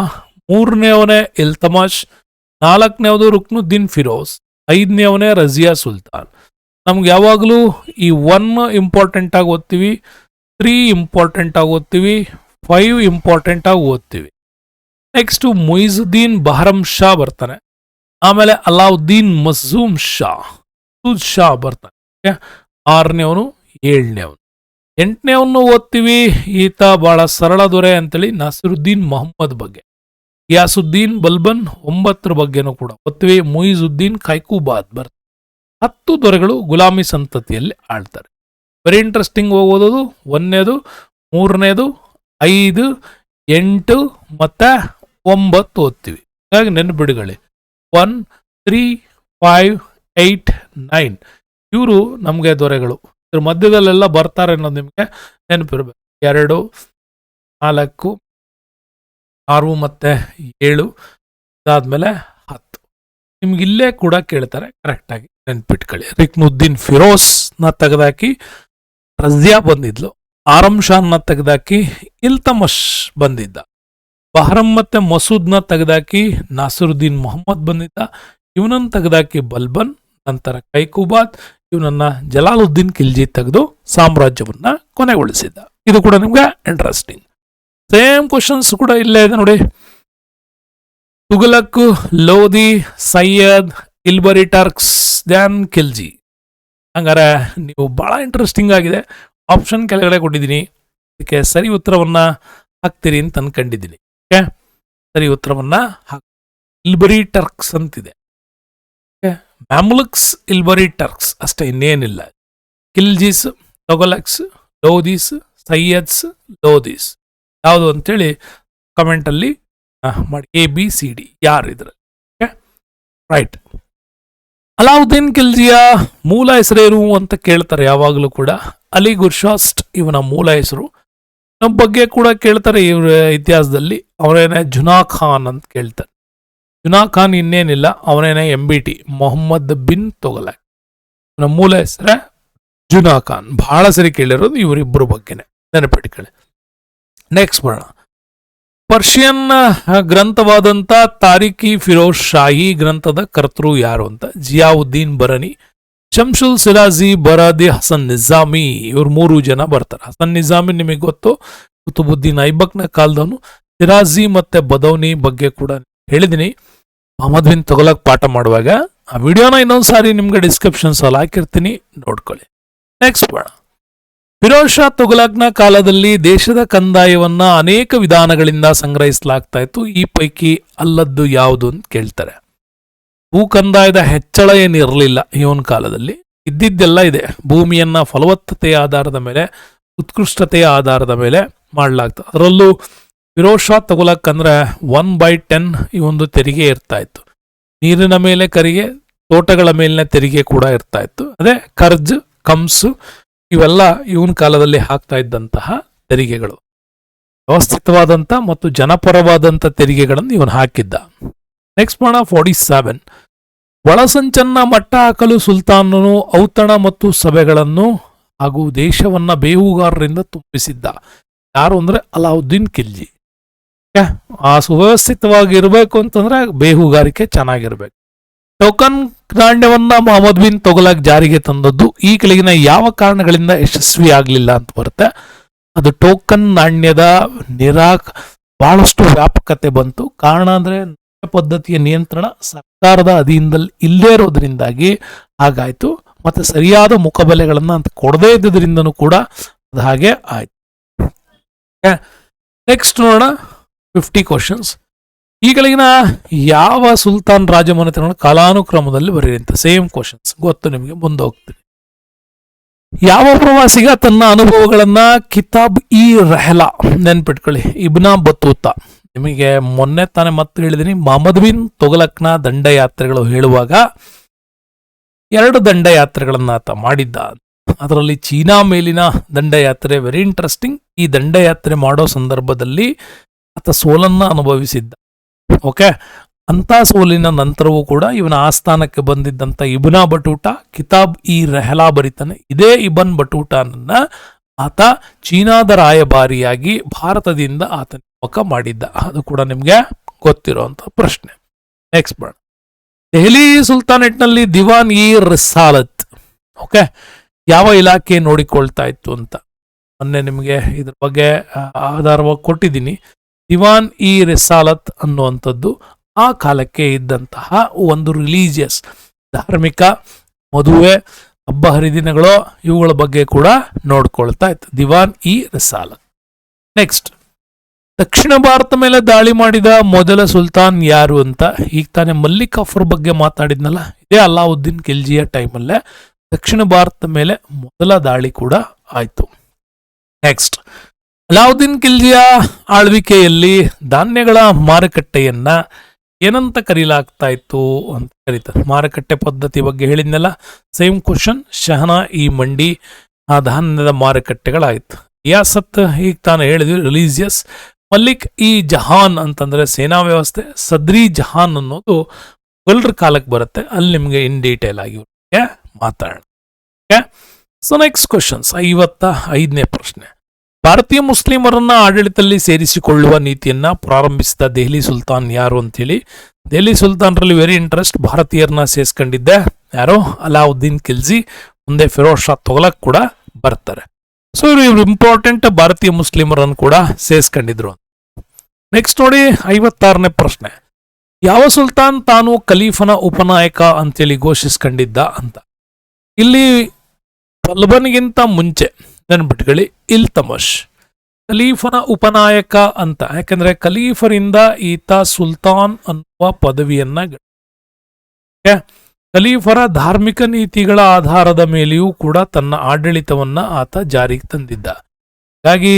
ಮೂರನೇವನೇ ಇಲ್ತಮಾಷ್ ನಾಲ್ಕನೇವದು ರುಕ್ನುದ್ದೀನ್ ಫಿರೋಸ್ ಐದನೇವನೇ ರಜಿಯಾ ಸುಲ್ತಾನ್. ನಮ್ಗೆ ಯಾವಾಗಲೂ ಈ ಒನ್ ಇಂಪಾರ್ಟೆಂಟ್ ಆಗಿ ಓದ್ತೀವಿ, ತ್ರೀ ಇಂಪಾರ್ಟೆಂಟ್ ಆಗಿ ಓದ್ತೀವಿ ಫೈವ್ ಇಂಪಾರ್ಟೆಂಟ್ ಆಗಿ ಓದ್ತೀವಿ. ನೆಕ್ಸ್ಟ್ ಮೊಯ್ಸುದ್ದೀನ್ ಬಹರಂ ಶಾ ಬರ್ತಾನೆ. ಆಮೇಲೆ ಅಲಾವುದ್ದೀನ್ ಮಸೂಮ್ ಶಾ ಶಾ ಬರ್ತಾನೆ? ಆರನೇವನು ಏಳನೇವನು ಎಂಟನೇವನು ಓದ್ತೀವಿ. ಈತ ಬಹಳ ಸರಳ ದೊರೆ ಅಂತೇಳಿ ನಾಸಿರುದ್ದೀನ್ ಮೊಹಮ್ಮದ್ ಬಗ್ಗೆ. ಯಾಸುದ್ದೀನ್ ಬಲ್ಬನ್ ಒಂಬತ್ತರ ಬಗ್ಗೆನೂ ಕೂಡ ಓದ್ತೀವಿ. ಮೊಯಿಜುದ್ದೀನ್ ಕೈಕೂಬಾದ್ ಬರ್ತಾರೆ ಹತ್ತು ದೊರೆಗಳು ಗುಲಾಮಿ ಸಂತತಿಯಲ್ಲಿ ಆಳ್ತಾರೆ. ವೆರಿ ಇಂಟ್ರೆಸ್ಟಿಂಗ್ ಓದೋದು. ಒಂದನೇದು, ಮೂರನೇದು ಐದು, ಎಂಟು, ಮತ್ತೆ ಒಂಬತ್ತು ಓದ್ತೀವಿ. ಹಾಗಾಗಿ ನೆನ್ಪಿಡುಗಳಿ one, three, five, eight, nine. ಇವರು ನಮಗೆ ದೊರೆಗಳು. ಇದ್ರ ಮಧ್ಯದಲ್ಲೆಲ್ಲ ಬರ್ತಾರೆ ಅನ್ನೋದು ನಿಮಗೆ ನೆನಪಿರ್ಬೇಕು ಎರಡು, ನಾಲ್ಕು, ಆರು, ಮತ್ತು ಏಳು ಇದಾದಮೇಲೆ ಹತ್ತು. ನಿಮ್ಗೆ ಇಲ್ಲೇ ಕೂಡ ಕೇಳ್ತಾರೆ ಕರೆಕ್ಟಾಗಿ ನೆನ್ಪಿಟ್ಕೊಳ್ಳಿ. ರಿಕ್ನುದ್ದೀನ್ ಫಿರೋಸ್ನ ತೆಗೆದಾಕಿ ರಜ್ಯಾ ಬಂದಿದ್ಲು. ಆರಂ ಶಾನ್ನ ತೆಗೆದಾಕಿ ಇಲ್ತಮಶ್ ಬಂದಿದ್ದ. ಬಹರಂ ಮತ್ತೆ ಮಸೂದ್ನ ತೆಗೆದಾಕಿ ನಾಸರುದ್ದೀನ್ ಮೊಹಮ್ಮದ್ ಬಂದಿದ್ದ. ಇವನನ್ನ ತೆಗೆದಾಕಿ ಬಲ್ಬನ್, ನಂತರ ಕೈಕುಬಾದ್, ಇವನನ್ನ ಜಲಾಲುದ್ದೀನ್ ಖಿಲ್ಜಿ ತೆಗೆದು ಸಾಮ್ರಾಜ್ಯವನ್ನ ಕೊನೆಗೊಳಿಸಿದ್ದ. ಇದು ಕೂಡ ನಿಮ್ಗೆ ಇಂಟ್ರೆಸ್ಟಿಂಗ್ ಸೇಮ್ ಕ್ವಶನ್ಸ್ ಕೂಡ ಇಲ್ಲೇ ಇದೆ ನೋಡಿ. Tughlaq Lodhi, Sayyid, Ilbari, Turks, than, Khilji. ಹಂಗಾರೆ ನೀವು ಬಹಳ ಇಂಟ್ರೆಸ್ಟಿಂಗ್ ಆಗಿದೆ. ಆಪ್ಷನ್ ಕೆಳಗಡೆ ಕೊಟ್ಟಿದ್ದೀನಿ. ಅದಕ್ಕೆ ಸರಿ ಉತ್ತರವನ್ನ ಹಾಕ್ತೀರಿ ಅಂತ ಅನ್ಕೊಂಡಿದ್ದೀನಿ ಓಕೆ ಸರಿ ಉತ್ತರವನ್ನ ಹಾಕ್ ಇಲ್ಬರಿ ಟರ್ಕ್ಸ್ ಅಂತಿದೆ. ಮ್ಯಾಮುಲಕ್ಸ್ ಇಲ್ಬರಿ ಟರ್ಕ್ಸ್ ಅಷ್ಟೇ, ಇನ್ನೇನಿಲ್ಲ. ಕಿಲ್ಜೀಸ್ ತೊಗೊಲಕ್ಸ್ ಲೋದೀಸ್ ಸೈಯದ್ಸ್ ಲೋದೀಸ್ ಯಾವುದು ಅಂತೇಳಿ ಕಮೆಂಟಲ್ಲಿ ಮಾಡಿ. ಎ ಬಿ ಸಿ ಡಿ ಯಾರು ಓಕೆ ರೈಟ್ ಅಲಾವುದ್ದೀನ್ ಖಿಲ್ಜಿಯ ಮೂಲ ಹೆಸರೇನು ಅಂತ ಕೇಳ್ತಾರೆ ಯಾವಾಗಲೂ ಕೂಡ. ಅಲಿ ಗುರ್ಶಾಸ್ಟ್ ಇವನ ಮೂಲ ಹೆಸರು. ನಮ್ಮ ಬಗ್ಗೆ ಕೂಡ ಕೇಳ್ತಾರೆ ಇವರ ಇತಿಹಾಸದಲ್ಲಿ, ಅವರೇನೆ ಜುನಾ ಖಾನ್ ಅಂತ ಕೇಳ್ತಾರೆ. ಜುನಾ ಖಾನ್ ಇನ್ನೇನಿಲ್ಲ ಅವನೇನೆ M B T Mohammad bin Tughlaq. ಇವನ ಮೂಲ ಹೆಸರೇ ಜುನಾ ಖಾನ್ ಬಹಳ ಸರಿ ಕೇಳಿರೋದು ಇವರಿಬ್ಬರ ಬಗ್ಗೆನೆ. ನೆನಪಿಟ್ಕೊಳ್ಳಿ. ನೆಕ್ಸ್ಟ್ ಬರೋಣ. ಪರ್ಷಿಯನ್ ಗ್ರಂಥವಾದಂಥ ತಾರಿಕಿ ಫಿರೋಜ್ ಶಾಹಿ ಗ್ರಂಥದ ಕರ್ತೃ ಯಾರು ಅಂತ? ಜಿಯಾವುದ್ದೀನ್ ಬರನಿ ಶಂಶುಲ್ ಸಿರಾಜಿ ಬರಾದಿ ಹಸನ್ ನಿಜಾಮಿ, ಇವ್ರು ಮೂರು ಜನ ಬರ್ತಾರೆ. ಹಸನ್ ನಿಜಾಮಿ ನಿಮಗೆ ಗೊತ್ತು, ಕುತುಬುದ್ದೀನ್ ಐಬಕ್ನ ಕಾಲದವನು. ಸಿರಾಜಿ ಮತ್ತೆ ಬದೌನಿ ಬಗ್ಗೆ ಕೂಡ ಹೇಳಿದ್ದೀನಿ ಮೊಹಮ್ಮದ್ ಬಿನ್ ತಗೊಲಕ್ ಪಾಠ ಮಾಡುವಾಗ ಆ ವಿಡಿಯೋನ ಇನ್ನೊಂದು ಸಾರಿ ನಿಮ್ಗೆ ಡಿಸ್ಕ್ರಿಪ್ಷನ್ಸ್ ಅಲ್ಲಿ ಹಾಕಿರ್ತೀನಿ. ನೋಡ್ಕೊಳ್ಳಿ. ನೆಕ್ಸ್ಟ್ ಬೇಡ ಫಿರೋಜ್ ಶಾ ತುಘಲಕ್ನ ಕಾಲದಲ್ಲಿ ದೇಶದ ಕಂದಾಯವನ್ನ ಅನೇಕ ವಿಧಾನಗಳಿಂದ ಸಂಗ್ರಹಿಸಲಾಗ್ತಾ ಇತ್ತು. ಈ ಪೈಕಿ ಅಲ್ಲದ್ದು ಯಾವುದು ಅಂತ ಕೇಳ್ತಾರೆ. ಭೂ ಕಂದಾಯದ ಹೆಚ್ಚಳ ಏನಿರಲಿಲ್ಲ ಇವನ ಕಾಲದಲ್ಲಿ, ಇದ್ದಿದ್ದೆಲ್ಲ ಇದೆ. ಭೂಮಿಯನ್ನ ಫಲವತ್ತತೆಯ ಆಧಾರದ ಮೇಲೆ, ಉತ್ಕೃಷ್ಟತೆಯ ಆಧಾರದ ಮೇಲೆ ಮಾಡಲಾಗ್ತದೆ. ಅದರಲ್ಲೂ ಫಿರೋಜ್ ಶಾ ತಗೊಳಕ್ ಅಂದ್ರೆ ಒನ್ ಬೈ ಟೆನ್ ಈ ಒಂದು ತೆರಿಗೆ ಇರ್ತಾ ಇತ್ತು. ನೀರಿನ ಮೇಲೆ ಕರಿಗೆ, ತೋಟಗಳ ಮೇಲಿನ ತೆರಿಗೆ ಕೂಡ ಇರ್ತಾ ಇತ್ತು. ಅದೇ ಕರ್ಜ್ ಕಂಸು ಇವೆಲ್ಲ ಇವನ್ ಕಾಲದಲ್ಲಿ ಹಾಕ್ತಾ ಇದ್ದಂತಹ ತೆರಿಗೆಗಳು. ವ್ಯವಸ್ಥಿತವಾದಂಥ ಮತ್ತು ಜನಪರವಾದಂಥ ತೆರಿಗೆಗಳನ್ನು ಇವನು ಹಾಕಿದ್ದ. ನೆಕ್ಸ್ಟ್ ಮಾಡೋಣ ಫಾರ್ಟಿ ಸೆವೆನ್ ಒಳಸಂಚನ್ನ ಮಟ್ಟ ಹಾಕಲು ಸುಲ್ತಾನನು ಔತಣ ಮತ್ತು ಸಭೆಗಳನ್ನು ಹಾಗೂ ದೇಶವನ್ನ ಬೇಹುಗಾರರಿಂದ ತುಂಬಿಸಿದ್ದ. ಯಾರು ಅಂದ್ರೆ ಅಲಾವುದ್ದೀನ್ ಖಿಲ್ಜಿ? ಆ ಸುವ್ಯವಸ್ಥಿತವಾಗಿ ಇರಬೇಕು ಅಂತಂದ್ರೆ ಬೇಹುಗಾರಿಕೆ ಚೆನ್ನಾಗಿರ್ಬೇಕು. ಟೋಕನ್ ನಾಣ್ಯವನ್ನ ಮೊಹಮ್ಮದ್ ಬಿನ್ ತೊಗಲಾಕ್ ಜಾರಿಗೆ ತಂದದ್ದು ಈ ಕೆಳಗಿನ ಯಾವ ಕಾರಣಗಳಿಂದ ಯಶಸ್ವಿ ಆಗಲಿಲ್ಲ ಅಂತ ಬರುತ್ತೆ. ಅದು ಟೋಕನ್ ನಾಣ್ಯದ ನಿರಾಕ್, ಬಹಳಷ್ಟು ವ್ಯಾಪಕತೆ ಬಂತು. ಕಾರಣ ಅಂದ್ರೆ ಪದ್ಧತಿಯ ನಿಯಂತ್ರಣ ಸರ್ಕಾರದ ಅಧೀನದಲ್ಲಿ ಇಲ್ಲೇ ಇರೋದ್ರಿಂದಾಗಿ ಹಾಗಾಯಿತು. ಮತ್ತೆ ಸರಿಯಾದ ಮುಖಬೆಲೆಗಳನ್ನ ಅಂತ ಕೊಡದೇ ಇದ್ದುದರಿಂದನೂ ಕೂಡ ಅದು ಹಾಗೆ ಆಯ್ತು. ನೆಕ್ಸ್ಟ್ ನೋಡೋಣ ಫಿಫ್ಟಿ ಕ್ವಶನ್ಸ್ ಈಗಳಿಗಿನ ಯಾವ ಸುಲ್ತಾನ್ ರಾಜಮನೆತನ ಕಾಲಾನುಕ್ರಮದಲ್ಲಿ ಬರೀರಿ ಅಂತ ಸೇಮ್ ಕ್ವಶನ್ಸ್ ಗೊತ್ತು ನಿಮಗೆ ಮುಂದೆ ಹೋಗ್ತೀವಿ ಯಾವ ಪ್ರವಾಸಿಗ ತನ್ನ ಅನುಭವಗಳನ್ನ ಕಿತಾಬ್ ಇ ರೆಹಲಾ ನೆನ್ಪಿಟ್ಕೊಳ್ಳಿ. ಇಬ್ನಾ ಬತೂತ ನಿಮಗೆ ಮೊನ್ನೆ ತಾನೇ ಮತ್ತೆ ಹೇಳಿದೀನಿ, ಮೊಹಮ್ಮದ್ ಬಿನ್ ತೊಗಲಕ್ನ ದಂಡಯಾತ್ರೆಗಳು ಹೇಳುವಾಗ ಎರಡು ದಂಡಯಾತ್ರೆಗಳನ್ನ ಆತ ಮಾಡಿದ್ದ. ಅದರಲ್ಲಿ ಚೀನಾ ಮೇಲಿನ ದಂಡಯಾತ್ರೆ ವೆರಿ ಇಂಟ್ರೆಸ್ಟಿಂಗ್ ಈ ದಂಡಯಾತ್ರೆ ಮಾಡೋ ಸಂದರ್ಭದಲ್ಲಿ ಆತ ಸೋಲನ್ನ ಅನುಭವಿಸಿದ್ದ. ಓಕೆ ಅಂತ ಸೋಲಿನ ನಂತರವೂ ಕೂಡ ಇವನ ಆಸ್ಥಾನಕ್ಕೆ ಬಂದಿದ್ದಂತ ಇಬ್ನಾ ಬಟೂಟ, ಕಿತಾಬ್ ಇ ರೆಹಲಾ ಬರಿತಾನೆ, ಇದೇ ಇಬನ್ ಬಟೂಟನನ್ನ ಆತ ಚೀನಾದ ರಾಯಭಾರಿಯಾಗಿ ಭಾರತದಿಂದ ಆತ ನೇಮಕ ಮಾಡಿದ್ದ. ಅದು ಕೂಡ ನಿಮಗೆ ಗೊತ್ತಿರುವಂತ ಪ್ರಶ್ನೆ. ನೆಕ್ಸ್ಟ್ ಬೇಡ ದೆಹಲಿ ಸುಲ್ತಾನೇಟ್ನಲ್ಲಿ ದಿವಾನ್ ಇ ರಿಸಾಲತ್. ಓಕೆ? ಯಾವ ಇಲಾಖೆ ನೋಡಿಕೊಳ್ತಾ ಇತ್ತು ಅಂತ? ಮೊನ್ನೆ ನಿಮಗೆ ಇದ್ರ ಬಗ್ಗೆ ಆಧಾರವಾಗಿ ಕೊಟ್ಟಿದ್ದೀನಿ. ದಿವಾನ್ ಇ ರಿಸಾಲತ್ ಅನ್ನುವಂಥದ್ದು ಆ ಕಾಲಕ್ಕೆ ಇದ್ದಂತಹ ಒಂದು ರಿಲೀಜಿಯಸ್, ಧಾರ್ಮಿಕ, ಮದುವೆ, ಹಬ್ಬ ಹರಿದಿನಗಳು ಇವುಗಳ ಬಗ್ಗೆ ಕೂಡ ನೋಡ್ಕೊಳ್ತಾ ಇತ್ತು. ದಿವಾನ್ ಇ ರಿಸಾಲತ್. ನೆಕ್ಸ್ಟ್ ದಕ್ಷಿಣ ಭಾರತ ಮೇಲೆ ದಾಳಿ ಮಾಡಿದ ಮೊದಲ ಸುಲ್ತಾನ್ ಯಾರು ಅಂತ ಈಗ ತಾನೇ ಮಲ್ಲಿಕ್ ಅಫರ್ ಬಗ್ಗೆ ಮಾತಾಡಿದ್ನಲ್ಲ? ಇದೇ ಅಲ್ಲಾವುದ್ದೀನ್ ಖಿಲ್ಜಿಯ ಟೈಮಲ್ಲೇ ದಕ್ಷಿಣ ಭಾರತ ಮೇಲೆ ಮೊದಲ ದಾಳಿ ಕೂಡ ಆಯಿತು. ನೆಕ್ಸ್ಟ್ ಅಲಾವುದ್ದೀನ್ ಖಿಲ್ಜಿಯ ಆಳ್ವಿಕೆಯಲ್ಲಿ ಧಾನ್ಯಗಳ ಮಾರುಕಟ್ಟೆಯನ್ನ ಏನಂತ ಕರೀಲಾಗ್ತಾ ಇತ್ತು ಅಂತ ಕರೀತಾರೆ. ಮಾರುಕಟ್ಟೆ ಪದ್ಧತಿ ಬಗ್ಗೆ ಹೇಳಿದ್ನಲ್ಲ? ಸೇಮ್ ಕ್ವಶನ್, ಶಹನಾ ಈ ಮಂಡಿ ಆ ಧಾನ್ಯದ ಮಾರುಕಟ್ಟೆಗಳಾಯಿತು. ರಿಯಾಸತ್, ಈಗ ತಾನು ಹೇಳಿದ್ವಿ, ರಿಲೀಜಿಯಸ್ ಮಲ್ಲಿಕ್ ಇ ಜಹಾನ್ ಅಂತಂದ್ರೆ ಸೇನಾ ವ್ಯವಸ್ಥೆ, ಸದ್ರಿ ಜಹಾನ್ ಅನ್ನೋದು ಮೊಘಲರ ಕಾಲಕ್ಕೆ ಬರುತ್ತೆ. ಅಲ್ಲಿ ನಿಮಗೆ ಇನ್ ಡೀಟೇಲ್ ಆಗಿ ಮಾತಾಡೋಣ. ಓಕೆ? ಸೊ ನೆಕ್ಸ್ಟ್ ಕ್ವಶನ್ಸ್ ಐವತ್ತ ಐದನೇ ಪ್ರಶ್ನೆ. ಭಾರತೀಯ ಮುಸ್ಲಿಮರನ್ನ ಆಡಳಿತದಲ್ಲಿ ಸೇರಿಸಿಕೊಳ್ಳುವ ನೀತಿಯನ್ನ ಪ್ರಾರಂಭಿಸಿದ ದೆಹಲಿ ಸುಲ್ತಾನ್ ಯಾರು ಅಂತೇಳಿ. ದೆಹಲಿ ಸುಲ್ತಾನ್ರಲ್ಲಿ ವೆರಿ ಇಂಟ್ರೆಸ್ಟ್ ಭಾರತೀಯರನ್ನ ಸೇರಿಸ್ಕೊಂಡಿದ್ದೆ. ಯಾರು? ಅಲಾವುದ್ದೀನ್ ಖಿಲ್ಜಿ. ಮುಂದೆ ಫಿರೋಜ್ ಶಾ ತೊಗಲಕ್ ಕೂಡ ಬರ್ತಾರೆ. ಸೊ ಇವರು ಇಂಪಾರ್ಟೆಂಟ್ ಭಾರತೀಯ ಮುಸ್ಲಿಮರನ್ನು ಕೂಡ ಸೇರಿಸ್ಕೊಂಡಿದ್ರು ನೆಕ್ಸ್ಟ್ ನೋಡಿ, ಐವತ್ತಾರನೇ ಪ್ರಶ್ನೆ. ಯಾವ ಸುಲ್ತಾನ್ ತಾನು ಖಲೀಫನ ಉಪನಾಯಕ ಅಂತೇಳಿ ಘೋಷಿಸ್ಕೊಂಡಿದ್ದ ಅಂತ? ಇಲ್ಲಿ ಬಲ್ಬನ್ಗಿಂತ ಮುಂಚೆ ನೆನ್ಬಿಟ್ಕೊಳ್ಳಿ ಇಲ್ತಮಶ್ ಖಲೀಫನ ಉಪನಾಯಕ ಅಂತ, ಯಾಕಂದ್ರೆ ಖಲೀಫರಿಂದ ಈತ ಸುಲ್ತಾನ್ ಅನ್ನುವ ಪದವಿಯನ್ನ? ಖಲೀಫರ ಧಾರ್ಮಿಕ ನೀತಿಗಳ ಆಧಾರದ ಮೇಲೆಯೂ ಕೂಡ ತನ್ನ ಆಡಳಿತವನ್ನ ಆತ ಜಾರಿಗೆ ತಂದಿದ್ದ. ಹಾಗಾಗಿ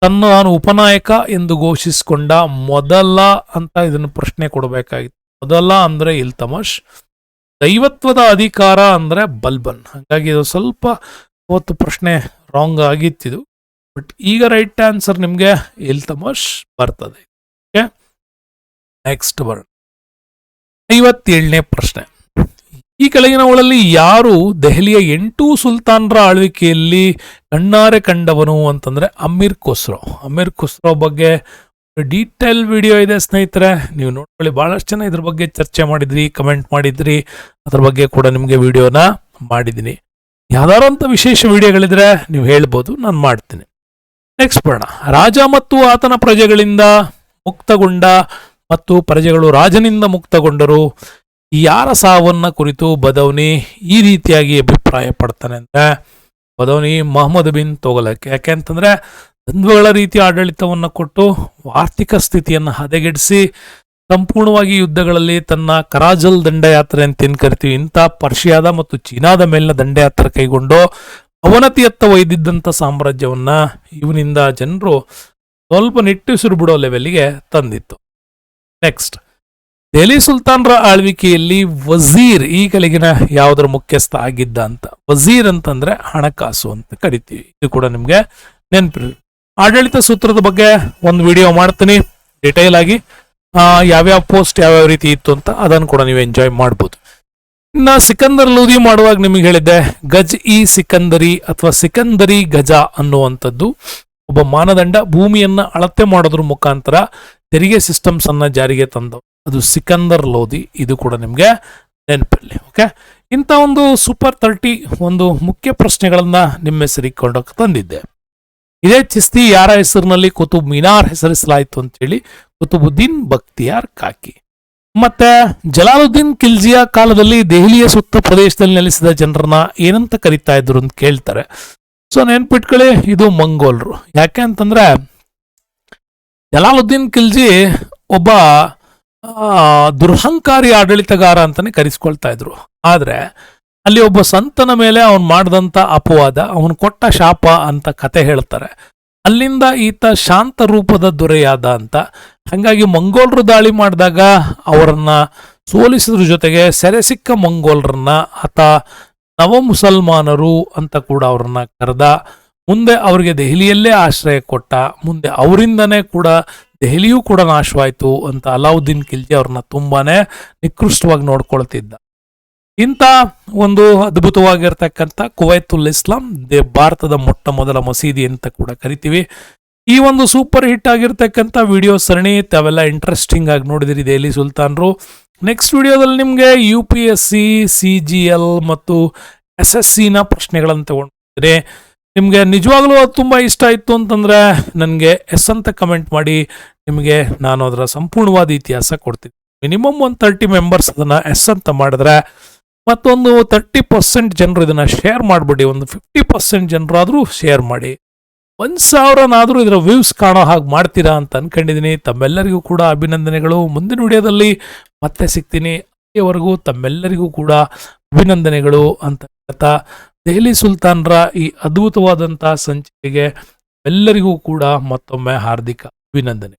ತನ್ನ ನಾನು ಉಪನಾಯಕ ಎಂದು ಘೋಷಿಸಿಕೊಂಡ ಮೊದಲ ಅಂತ ಇದನ್ನು ಪ್ರಶ್ನೆ ಕೊಡಬೇಕಾಗಿತ್ತು. ಮೊದಲ ಅಂದ್ರೆ ಇಲ್ತಮಶ್ ದೈವತ್ವದ ಅಧಿಕಾರ ಅಂದ್ರೆ ಬಲ್ಬನ್. ಹಾಗಾಗಿ ಇದು ಸ್ವಲ್ಪ ಅವತ್ತು ಪ್ರಶ್ನೆ ರಾಂಗ್ ಆಗಿತ್ತಿದು. ಬಟ್ ಈಗ ರೈಟ್ ಆನ್ಸರ್ ನಿಮಗೆ ಇಲ್ತಮಶ್ ಬರ್ತದೆ. ಓಕೆ ನೆಕ್ಸ್ಟ್ ಬರೋಣ ಐವತ್ತೇಳನೇ ಪ್ರಶ್ನೆ. ಈ ಕೆಳಗಿನವುಗಳಲ್ಲಿ ಯಾರು ದೆಹಲಿಯ ಎಂಟು ಸುಲ್ತಾನರ ಆಳ್ವಿಕೆಯಲ್ಲಿ ಕಣ್ಣಾರೆ ಕಂಡವನು ಅಂತಂದ್ರೆ ಅಮೀರ್ ಖುಸ್ರೋ. ಅಮೀರ್ ಖುಸ್ರೋ ಬಗ್ಗೆ ಡೀಟೇಲ್ ವಿಡಿಯೋ ಇದೆ ಸ್ನೇಹಿತರೆ, ನೀವು ನೋಡ್ಕೊಳ್ಳಿ, ಬಹಳಷ್ಟು ಜನ ಇದ್ರ ಬಗ್ಗೆ ಚರ್ಚೆ ಮಾಡಿದ್ರಿ, ಕಮೆಂಟ್ ಮಾಡಿದ್ರಿ, ಅದ್ರ ಬಗ್ಗೆ ಕೂಡ ನಿಮಗೆ ವಿಡಿಯೋನ ಮಾಡಿದ್ದೀನಿ. ಯಾವ್ದಾರು ಅಂತ ವಿಶೇಷ ವಿಡಿಯೋಗಳಿದ್ರೆ ನೀವು ಹೇಳ್ಬೋದು, ನಾನು ಮಾಡ್ತೀನಿ. ನೆಕ್ಸ್ಟ್ ಬರೋಣ. ರಾಜ ಮತ್ತು ಆತನ ಪ್ರಜೆಗಳಿಂದ ಮುಕ್ತಗೊಂಡ ಮತ್ತು ಪ್ರಜೆಗಳು ರಾಜನಿಂದ ಮುಕ್ತಗೊಂಡರು. ಯಾರ ಸಾವನ್ನ ಕುರಿತು ಬದವನಿ ಈ ರೀತಿಯಾಗಿ ಅಭಿಪ್ರಾಯ ಪಡ್ತಾನೆ ಅಂದ್ರೆ, ಬದವನಿ ಮೊಹಮ್ಮದ್ ಬಿನ್ ತೊಗಲಕ್ ಯಾಕೆ ಅಂತಂದ್ರೆ, ದ್ವಂದ್ವಗಳ ರೀತಿಯ ಆಡಳಿತವನ್ನು ಕೊಟ್ಟು ಆರ್ಥಿಕ ಸ್ಥಿತಿಯನ್ನು ಹದಗೆಡಿಸಿ, ಸಂಪೂರ್ಣವಾಗಿ ಯುದ್ಧಗಳಲ್ಲಿ ತನ್ನ ಕರಾಜಲ್ ದಂಡಯಾತ್ರೆ ಅಂತ ಏನ್ ಕರಿತೀವಿ, ಇಂಥ ಪರ್ಷಿಯಾದ ಮತ್ತು ಚೀನಾದ ಮೇಲಿನ ದಂಡಯಾತ್ರೆ ಕೈಗೊಂಡು ಅವನತಿಯತ್ತ ಒಯ್ದಿದ್ದಂಥ ಸಾಮ್ರಾಜ್ಯವನ್ನ ಇವನಿಂದ ಜನರು ಸ್ವಲ್ಪ ನಿಟ್ಟುಸಿರು ಬಿಡೋ ಲೆವೆಲ್ಗೆ ತಂದಿತ್ತು. ನೆಕ್ಸ್ಟ್ ದೆಹಲಿ ಸುಲ್ತಾನ್ರ ಆಳ್ವಿಕೆಯಲ್ಲಿ ವಜೀರ್ ಈ ಯಾವುದರ ಮುಖ್ಯಸ್ಥ ಆಗಿದ್ದ ಅಂತ. ವಜೀರ್ ಅಂತಂದ್ರೆ ಹಣಕಾಸು ಅಂತ ಕರಿತೀವಿ. ಇದು ಕೂಡ ನಿಮ್ಗೆ ನೆನಪಿರು ಆಡಳಿತ ಸೂತ್ರದ ಬಗ್ಗೆ ಒಂದು ವಿಡಿಯೋ ಮಾಡ್ತೀನಿ. ಡಿಟೈಲ್ ಆಗಿ ಯಾವ್ಯಾವ ಪೋಸ್ಟ್ ಯಾವ್ಯಾವ ರೀತಿ ಇತ್ತು ಅಂತ ಅದನ್ನು ಕೂಡ ನೀವು ಎಂಜಾಯ್ ಮಾಡ್ಬೋದು. ಇನ್ನ ಸಿಕಂದರ್ ಲೂದಿ ಮಾಡುವಾಗ ನಿಮಗೆ ಹೇಳಿದ್ದೆ, ಗಜ್ ಇ ಸಿಕಂದರಿ ಅಥವಾ ಸಿಕಂದರಿ ಗಜ ಅನ್ನುವಂಥದ್ದು ಒಬ್ಬ ಮಾನದಂಡ ಭೂಮಿಯನ್ನ ಅಳತೆ ಮಾಡೋದ್ರ ಮುಖಾಂತರ ತೆರಿಗೆ ಸಿಸ್ಟಮ್ಸ್ ಅನ್ನ ಜಾರಿಗೆ ತಂದವು. ಅದು ಸಿಕಂದರ್ ಲೋಧಿ, ಇದು ಕೂಡ ನಿಮಗೆ ನೆನಪಿರಲಿ ಓಕೆ ಇಂಥ ಒಂದು ಸೂಪರ್ ತರ್ಟಿ ಒಂದು ಮುಖ್ಯ ಪ್ರಶ್ನೆಗಳನ್ನು ನಿಮ್ಮ ಹೆಸರಿಗೆ ತಂದಿದ್ದೆ. ಇದೇ ಚಿಸ್ತಿ ಯಾರ ಹೆಸರಿನಲ್ಲಿ ಕುತುಬ್ ಮಿನಾರ್ ಹೆಸರಿಸಲಾಯಿತು ಅಂತೇಳಿ ಕುತುಬುದ್ದೀನ್ ಬಕ್ತಿಯಾರ್ ಕಾಕಿ. ಮತ್ತೆ ಜಲಾಲುದ್ದೀನ್ ಖಿಲ್ಜಿಯ ಕಾಲದಲ್ಲಿ ದೆಹಲಿಯ ಸುತ್ತ ಪ್ರದೇಶದಲ್ಲಿ ನೆಲೆಸಿದ ಜನರನ್ನ ಏನಂತ ಕರಿತಾ ಇದ್ರು ಅಂತ ಕೇಳ್ತಾರೆ. ಸೊ ನೆನ್ಪಿಟ್ಕೊಳ್ಳಿ, ಇದು ಮಂಗೋಲ್ರು. ಯಾಕೆ ಅಂತಂದ್ರೆ ಜಲಾಲುದ್ದೀನ್ ಖಿಲ್ಜಿ ಒಬ್ಬ ದುರಹಂಕಾರಿ ಆಡಳಿತಗಾರ ಅಂತಾನೆ ಕರೆಸ್ಕೊಳ್ತಾ ಇದ್ರು. ಆದ್ರೆ, ಅಲ್ಲಿ ಒಬ್ಬ ಸಂತನ ಮೇಲೆ ಅವನು ಮಾಡಿದಂತ ಅಪವಾದ, ಅವನು ಕೊಟ್ಟ ಶಾಪ ಅಂತ ಕತೆ ಹೇಳ್ತಾರೆ. ಅಲ್ಲಿಂದ ಈತ ಶಾಂತ ರೂಪದ ದೊರೆಯಾದ ಅಂತ. ಹಂಗಾಗಿ ಮಂಗೋಲರು ದಾಳಿ ಮಾಡಿದಾಗ ಅವರನ್ನ ಸೋಲಿಸಿದ್ರ ಜೊತೆಗೆ ಸೆರೆ ಸಿಕ್ಕ ಮಂಗೋಲ್ರನ್ನ, ಆತ ನವ ಮುಸಲ್ಮಾನರು ಅಂತ ಕೂಡ ಅವ್ರನ್ನ ಕರೆದ. ಮುಂದೆ ಅವರಿಗೆ ದೆಹಲಿಯಲ್ಲೇ ಆಶ್ರಯ ಕೊಟ್ಟ, ಮುಂದೆ ಅವರಿಂದನೇ ಕೂಡ ದೆಹಲಿಯೂ ಕೂಡ ನಾಶವಾಯಿತು ಅಂತ ಅಲಾವುದ್ದೀನ್ ಖಿಲ್ಜಿ ಅವ್ರನ್ನ ತುಂಬಾನೇ ನಿಕೃಷ್ಟವಾಗಿ ನೋಡ್ಕೊಳ್ತಿದ್ದ. ಇಂಥ ಒಂದು ಅದ್ಭುತವಾಗಿರ್ತಕ್ಕಂಥ ಕುವೈತುಲ್ ಇಸ್ಲಾಂ ದೇ ಭಾರತದ ಮೊಟ್ಟ ಮೊದಲ ಮಸೀದಿ ಅಂತ ಕೂಡ ಕರಿತೀವಿ. ಈ ಒಂದು ಸೂಪರ್ ಹಿಟ್ ಆಗಿರ್ತಕ್ಕಂಥ ವಿಡಿಯೋ ಸರಣಿ, ತಾವೆಲ್ಲ ಇಂಟ್ರೆಸ್ಟಿಂಗ್ ಆಗಿ ನೋಡಿದಿರಿ ದೆಹಲಿ ಸುಲ್ತಾನ್ರು. ನೆಕ್ಸ್ಟ್ ವಿಡಿಯೋದಲ್ಲಿ ನಿಮಗೆ U P S C C G L ಮತ್ತು ಎಸ್ ಎಸ್ ಸಿನ ಪ್ರಶ್ನೆಗಳನ್ನು ತಗೊಂಡಿದ್ರೆ ನಿಮಗೆ ನಿಜವಾಗ್ಲೂ ಅದು ತುಂಬ ಇಷ್ಟ ಆಯಿತು ಅಂತಂದರೆ ನನಗೆ ಎಸ್ ಅಂತ ಕಮೆಂಟ್ ಮಾಡಿ ನಿಮಗೆ ನಾನು ಅದರ ಸಂಪೂರ್ಣವಾದ ಇತಿಹಾಸ ಕೊಡ್ತೀನಿ. ಮಿನಿಮಮ್ ಒಂದು ತರ್ಟಿ ಮೆಂಬರ್ಸ್ ಅದನ್ನು ಎಸ್ ಅಂತ ಮಾಡಿದ್ರೆ ಮತ್ತೊಂದು ತರ್ಟಿ ಪರ್ಸೆಂಟ್ ಜನರು ಇದನ್ನು ಶೇರ್ ಮಾಡಿಬಿಡಿ, ಒಂದು ಫಿಫ್ಟಿ ಪರ್ಸೆಂಟ್ ಜನರಾದರೂ ಶೇರ್ ಮಾಡಿ. ಒಂದು ಸಾವಿರನಾದರೂ ಇದರ ವ್ಯೂಸ್ ಕಾಣೋ ಹಾಗೆ ಮಾಡ್ತೀರಾ ಅಂತ ಅನ್ಕೊಂಡಿದ್ದೀನಿ ತಮ್ಮೆಲ್ಲರಿಗೂ ಕೂಡ ಅಭಿನಂದನೆಗಳು. ಮುಂದಿನ ವಿಡಿಯೋದಲ್ಲಿ ಮತ್ತೆ ಸಿಗ್ತೀನಿ. ಅಲ್ಲಿಯವರೆಗೂ ತಮ್ಮೆಲ್ಲರಿಗೂ ಕೂಡ ಅಭಿನಂದನೆಗಳು ಅಂತ ಹೇಳ್ತಾ ದೆಹಲಿ ಸುಲ್ತಾನ್ರ ಈ ಅದ್ಭುತವಾದಂತಹ ಸಂಚಿಕೆಗೆ ಎಲ್ಲರಿಗೂ ಕೂಡ ಮತ್ತೊಮ್ಮೆ ಹಾರ್ದಿಕ ಅಭಿನಂದನೆ.